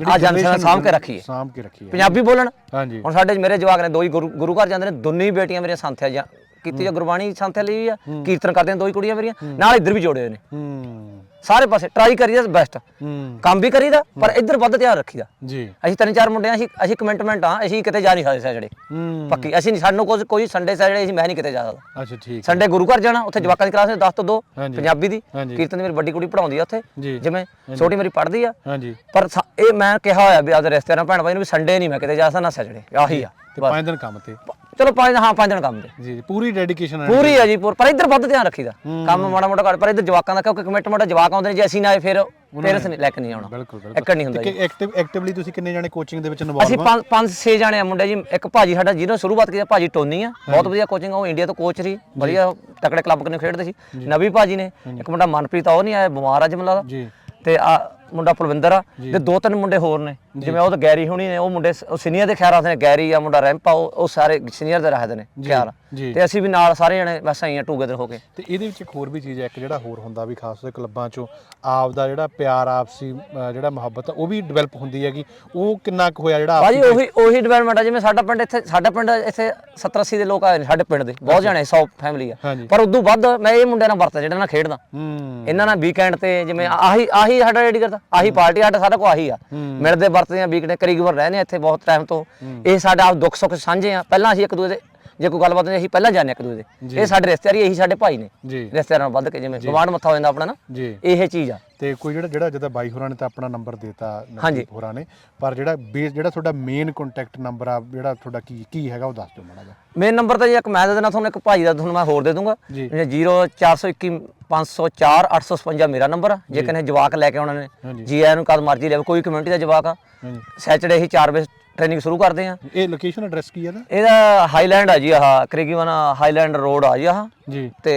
Speaker 2: ਆ ਜਨਸਨ ਸਾਂਭ ਕੇ ਰੱਖੀਏ
Speaker 1: ਸਾਂਭ ਕੇ ਰੱਖੀਏ
Speaker 2: ਪੰਜਾਬੀ ਬੋਲਣ।
Speaker 1: ਹਾਂਜੀ।
Speaker 2: ਹੁਣ ਸਾਡੇ ਮੇਰੇ ਜਵਾਕ ਨੇ ਦੋ ਹੀ ਗੁਰੂ ਗੁਰੂ ਘਰ ਜਾਂਦੇ ਨੇ ਦੋਨੇ ਹੀ ਬੇਟੀਆਂ ਮੇਰੀਆਂ ਸੰਥਿਆ ਜਾਂ ਕੀਤੀ ਆ ਗੁਰਬਾਣੀ ਸੰਥਿਆ ਲਈ ਆ ਕੀਰਤਨ ਕਰਦੇ ਨੇ ਦੋ ਹੀ ਕੁੜੀਆਂ ਮੇਰੀਆਂ। ਨਾਲ ਇੱਧਰ ਵੀ ਜੋੜੇ ਹੋਏ ਨੇ।
Speaker 1: ਹੂੰ।
Speaker 2: ਸਾਰੇ ਪਾਸੇ ਟਰਾਈ ਕਰੀਦਾ ਬੈਸਟ
Speaker 1: ਹੂੰ।
Speaker 2: ਕੰਮ ਵੀ ਕਰੀਦਾ ਪਰ ਇੱਧਰ ਵੱਧ ਧਿਆਨ ਰੱਖੀਦਾ।
Speaker 1: ਜੀ।
Speaker 2: ਅਸੀਂ ਤਿੰਨ ਚਾਰ ਮੁੰਡੇ ਆ ਅਸੀਂ ਅਸੀਂ ਕਮਿਟਮੈਂਟ ਆ ਅਸੀਂ ਕਿਤੇ ਜਾ ਨਹੀਂ ਸਕਦੇ ਸੈਟਰਡੇ
Speaker 1: ਹੂੰ।
Speaker 2: ਪੱਕੀ। ਅਸੀਂ ਨਹੀਂ ਸਾਨੂੰ ਕੋਈ ਕੋਈ ਸੰਡੇ ਸੈਟਰਡੇ ਅਸੀਂ ਮੈਂ ਨਹੀਂ ਕਿਤੇ ਜਾ ਸਕਦਾ।
Speaker 1: ਅੱਛਾ ਠੀਕ
Speaker 2: ਸੰਡੇ ਗੁਰੂ ਘਰ ਜਾਣਾ ਉੱਥੇ ਜਵਾਕਾਂ ਦੀ ਕਲਾਸ 10 ਤੋਂ 2
Speaker 1: ਹਾਂਜੀ।
Speaker 2: ਪੰਜਾਬੀ ਦੀ।
Speaker 1: ਹਾਂਜੀ।
Speaker 2: ਕੀਰਤਨ ਦੀ ਮੇਰੀ ਵੱਡੀ ਕੁੜੀ ਪੜਾਉਂਦੀ ਆ ਉੱਥੇ। ਜਿਵੇਂ ਛੋਟੀ ਮੇਰੀ ਪੜ੍ਹਦੀ ਆ।
Speaker 1: ਹਾਂਜੀ।
Speaker 2: ਪਰ ਸਾ- ਇਹ ਮੈਂ ਕਿਹਾ ਹੋਇਆ ਵੀ ਆਪਦੇ ਰਿਸ਼ਤੇਦਾਰਾਂ ਭੈਣ ਭਾਈ ਨੂੰ ਵੀ ਸੰਡੇ ਨਹੀਂ ਮੈਂ ਕਿਤੇ ਜਾ ਸਕਦਾ ਨਾ ਸੈਟਰਡੇ ਆਹੀ ਆ।
Speaker 1: ਤੇ
Speaker 2: ਬਸ।
Speaker 1: ਪੰਜ ਦਿਨ ਕੰਮ ਤੇ।
Speaker 2: ਚਲੋ ਪੰਜ ਹਾਂ ਪੰਜ ਦਿਨ ਕੰਮ ਦੇ।
Speaker 1: ਜੀ ਪੂਰੀ ਡੈਡੀਕੇਸ਼ਨ ਹੈ।
Speaker 2: ਪੂਰੀ ਆ ਜੀ ਪੂਰ। ਪਰ ਇੱਧਰ ਵੱਧ ਧਿਆਨ ਰੱਖੀਦਾ। ਕੰਮ ਮਾੜਾ ਮੋਟਾ ਕਰ ਪਰ ਇੱਧਰ ਜਵਾਕਾਂ ਦਾ ਕਿਉਂਕਿ ਕਮਿਟਮੈਂਟ ਜਵਾਕ ਆਉਂਦੇ ਨੇ ਜੇ ਅਸੀਂ ਨਾ ਆਏ ਫਿਰ ਪੇਰੈਂਟਸ ਨਹੀਂ ਲੈ ਕੇ ਨਹੀਂ ਆਉਣਾ।
Speaker 1: ਬਿਲਕੁਲ
Speaker 2: ਇੱਕ ਨਹੀਂ ਹੁੰਦਾ
Speaker 1: ਕਿ
Speaker 2: ਜੀ।
Speaker 1: ਐਕਟਿਵ ਐਕਟਿਵਲੀ ਤੁਸੀਂ ਕਿੰਨੇ ਜਾਣੇ ਕੋਚਿੰਗ ਦੇ ਵਿੱਚ ਇਨਵੋਲਵ
Speaker 2: ਅਸੀਂ ਪੰਜ ਪੰਜ ਛੇ ਜਾਣੇ ਆ ਮੁੰਡੇ ਜੀ। ਇੱਕ ਭਾਜੀ ਸਾਡਾ ਜਿਹਨੇ ਸ਼ੁਰੂਆਤ ਕੀਤੀ ਭਾਜੀ ਟੋਨੀ ਆ। ਬਹੁਤ ਵਧੀਆ ਕੋਚਿੰਗ ਉਹ ਇੰਡੀਆ ਤੋਂ ਕੋਚ ਰਹੀ। ਵਧੀਆ ਤਕੜੇ ਕਲੱਬ ਕਨੇ ਖੇਡਦੇ ਸੀ। ਨਵੀ ਭਾਜੀ ਨੇ। ਇੱਕ ਮੁੰਡਾ ਮਨਪ੍ਰੀਤ ਆ ਉਹ ਨਹੀਂ ਆਇਆ ਬਿਮਾਰ ਆ ਜਮਲਾ ਦਾ
Speaker 1: ਜੀ।
Speaker 2: ਤੇ ਆ ਮੁੰਡਾ ਪਲਵਿੰਦਰ ਆ ਤੇ ਦੋ ਤਿੰਨ ਮੁੰਡੇ ਹੋਰ ਨੇ। ਜਿਵੇਂ ਉਹ ਤਾਂ ਗੈਰੀ ਹੋਣੀ ਨੇ ਉਹ ਮੁੰਡੇ ਸੀਨੀਅਰ ਦੇ ਖਿਆਲ ਨੇ ਗੈਰੀ ਆ ਮੁੰਡਾ ਰੈਂਪਾ ਉਹ ਉਹ ਸਾਰੇ ਸੀਨੀਅਰ ਦੇ ਰੱਖਦੇ ਨੇ ਖਿਆਲ।
Speaker 1: ਜੀ।
Speaker 2: ਤੇ ਅਸੀਂ ਵੀ ਨਾਲ ਸਾਰੇ ਜਣੇ ਬਸ ਆਈ ਆ ਟੂਗੇਦਰ ਹੋ ਕੇ।
Speaker 1: ਤੇ ਇਹਦੇ ਵਿੱਚ ਇੱਕ ਹੋਰ ਵੀ ਚੀਜ਼ ਹੈ ਇੱਕ ਜਿਹੜਾ ਹੋਰ ਹੁੰਦਾ ਵੀ ਖਾਸ ਕਰਕੇ ਕਲੱਬਾਂ 'ਚੋਂ ਆਪ ਦਾ ਜਿਹੜਾ ਪਿਆਰ ਆਪਸੀ ਜਿਹੜਾ ਮੁਹੱਬਤ ਆ, ਉਹ ਵੀ ਡਿਵੈਲਪ ਹੁੰਦੀ ਹੈਗੀ। ਉਹ ਕਿੰਨਾ ਕੁ ਹੋਇਆ ਜਿਹੜਾ
Speaker 2: ਭਾਜੀ ਉਹੀ ਉਹੀ ਡਿਵੈਲਪਮੈਂਟ ਆ ਜਿਵੇਂ ਸਾਡਾ ਪਿੰਡ ਇੱਥੇ ਸਾਡਾ ਪਿੰਡ ਇੱਥੇ 70 80 ਦੇ ਲੋਕ ਆਏ ਨੇ ਸਾਡੇ ਪਿੰਡ ਦੇ ਬਹੁਤ ਜਾਣੇ 100 ਫੈਮਿਲੀ ਆ।
Speaker 1: ਹਾਂਜੀ।
Speaker 2: ਪਰ ਉਦੋਂ ਵੱਧ ਮੈਂ ਇਹ ਮੁੰਡਿਆਂ ਨਾਲ ਵਰਤਦਾ ਜਿਹੜਾ ਨਾਲ ਖੇਡਦਾ।
Speaker 1: ਹੂੰ।
Speaker 2: ਇਹਨਾਂ ਨਾਲ ਵੀਕਐਂਡ ਤੇ ਜਿਵੇਂ ਆਹੀ ਆਹੀ ਸਾਡਾ ਰੈਡੀ ਕਰਦਾ ਆਹੀ ਪਾਰਟੀ ਸਾਡਾ ਸਾਰਾ ਕੋ ਆਹੀ ਆ। ਮਿਲਦੇ ਵਰਤਦੇ ਆ ਵੀਕਐਂਡ ਕਰੀ ਵਾਰ ਰਹਿੰਦੇ ਆ ਇੱਥੇ ਬਹੁਤ ਟਾਈਮ ਤੋਂ। ਇਹ ਸਾਡਾ ਆਪ ਦੁੱਖ ਸੁੱਖ ਸਾਂਝੇ ਆ। ਪਹਿਲਾਂ ਅਸੀਂ ਇੱਕ ਦੂਜੇ ਦੇ ਜੇ ਕੋਈ ਗੱਲਬਾਤ ਹੁੰਦੀ ਅਸੀਂ ਪਹਿਲਾਂ ਜਾਂਦੇ ਇੱਕ ਦੂਜੇ ਦੇ। ਇਹ ਸਾਡੇ ਰਿਸ਼ਤੇਦਾਰੀ ਇਹੀ ਸਾਡੇ ਭਾਈ ਨੇ। ਰਿਸ਼ਤੇਦਾਰਾਂ ਨਾਲ ਵੱਧ ਕੇ ਜਿਵੇਂ ਗਵਾਂਢ ਮੱਥਾ ਹੋ ਜਾਂਦਾ ਆਪਣਾ ਨਾ ਇਹ ਚੀਜ਼ ਆ।
Speaker 1: ਤੇ ਕੋਈ ਜਿਹੜਾ ਜਿਹੜਾ ਜਿਹਦਾ ਬਾਈ ਹੋਰਾਂ ਨੇ ਤਾਂ ਆਪਣਾ ਨੰਬਰ ਦਿੱਤਾ। ਹੋਰਾਂ ਨੇ। ਪਰ ਜਿਹੜਾ ਬੇਸ ਜਿਹੜਾ ਤੁਹਾਡਾ ਮੇਨ ਕੰਟੈਕਟ ਨੰਬਰ ਆ ਜਿਹੜਾ ਤੁਹਾਡਾ ਕੀ ਕੀ ਹੈਗਾ ਉਹ ਦੱਸ ਦਿਓ ਮਾੜਾ ਜਿਹਾ।
Speaker 2: ਮੇਨ ਨੰਬਰ ਤਾਂ ਜੀ ਇੱਕ ਮੈਂ ਦੇ ਦੇਣਾ ਤੁਹਾਨੂੰ ਇੱਕ ਭਾਈ ਦਾ ਤੁਹਾਨੂੰ ਮੈਂ ਹੋਰ ਦੇ ਦੂੰਗਾ।
Speaker 1: ਜੀ।
Speaker 2: 0421 504 855 ਮੇਰਾ ਨੰਬਰ ਆ। ਜੇ ਕਨੇ ਜਵਾਕ ਲੈ ਕੇ ਆਉਣਾ ਨੇ। ਜੀ ਆਇਆਂ ਨੂੰ ਕਦ ਮਰਜ਼ੀ ਲੈ ਕੋਈ ਕਮਿਊਨਿਟੀ ਦਾ ਜਵਾਕ ਆ। ਸੈਚਰਡੇ ਹੀ 4 ਵਜੇ ਟ੍ਰੇਨਿੰਗ ਸ਼ੁਰੂ ਕਰਦੇ ਆ
Speaker 1: ਇਹ ਲੋਕੇਸ਼ਨ ਐਡਰੈਸ ਕੀ ਹੈ ਇਹਦਾ?
Speaker 2: ਇਹਦਾ ਹਾਈਲੈਂਡ ਆ ਜੀ ਆਹ ਕ੍ਰਿਗਵਨ ਹਾਈਲੈਂਡ ਰੋਡ ਆ ਜੀ ਆਹ।
Speaker 1: ਜੀ।
Speaker 2: ਤੇ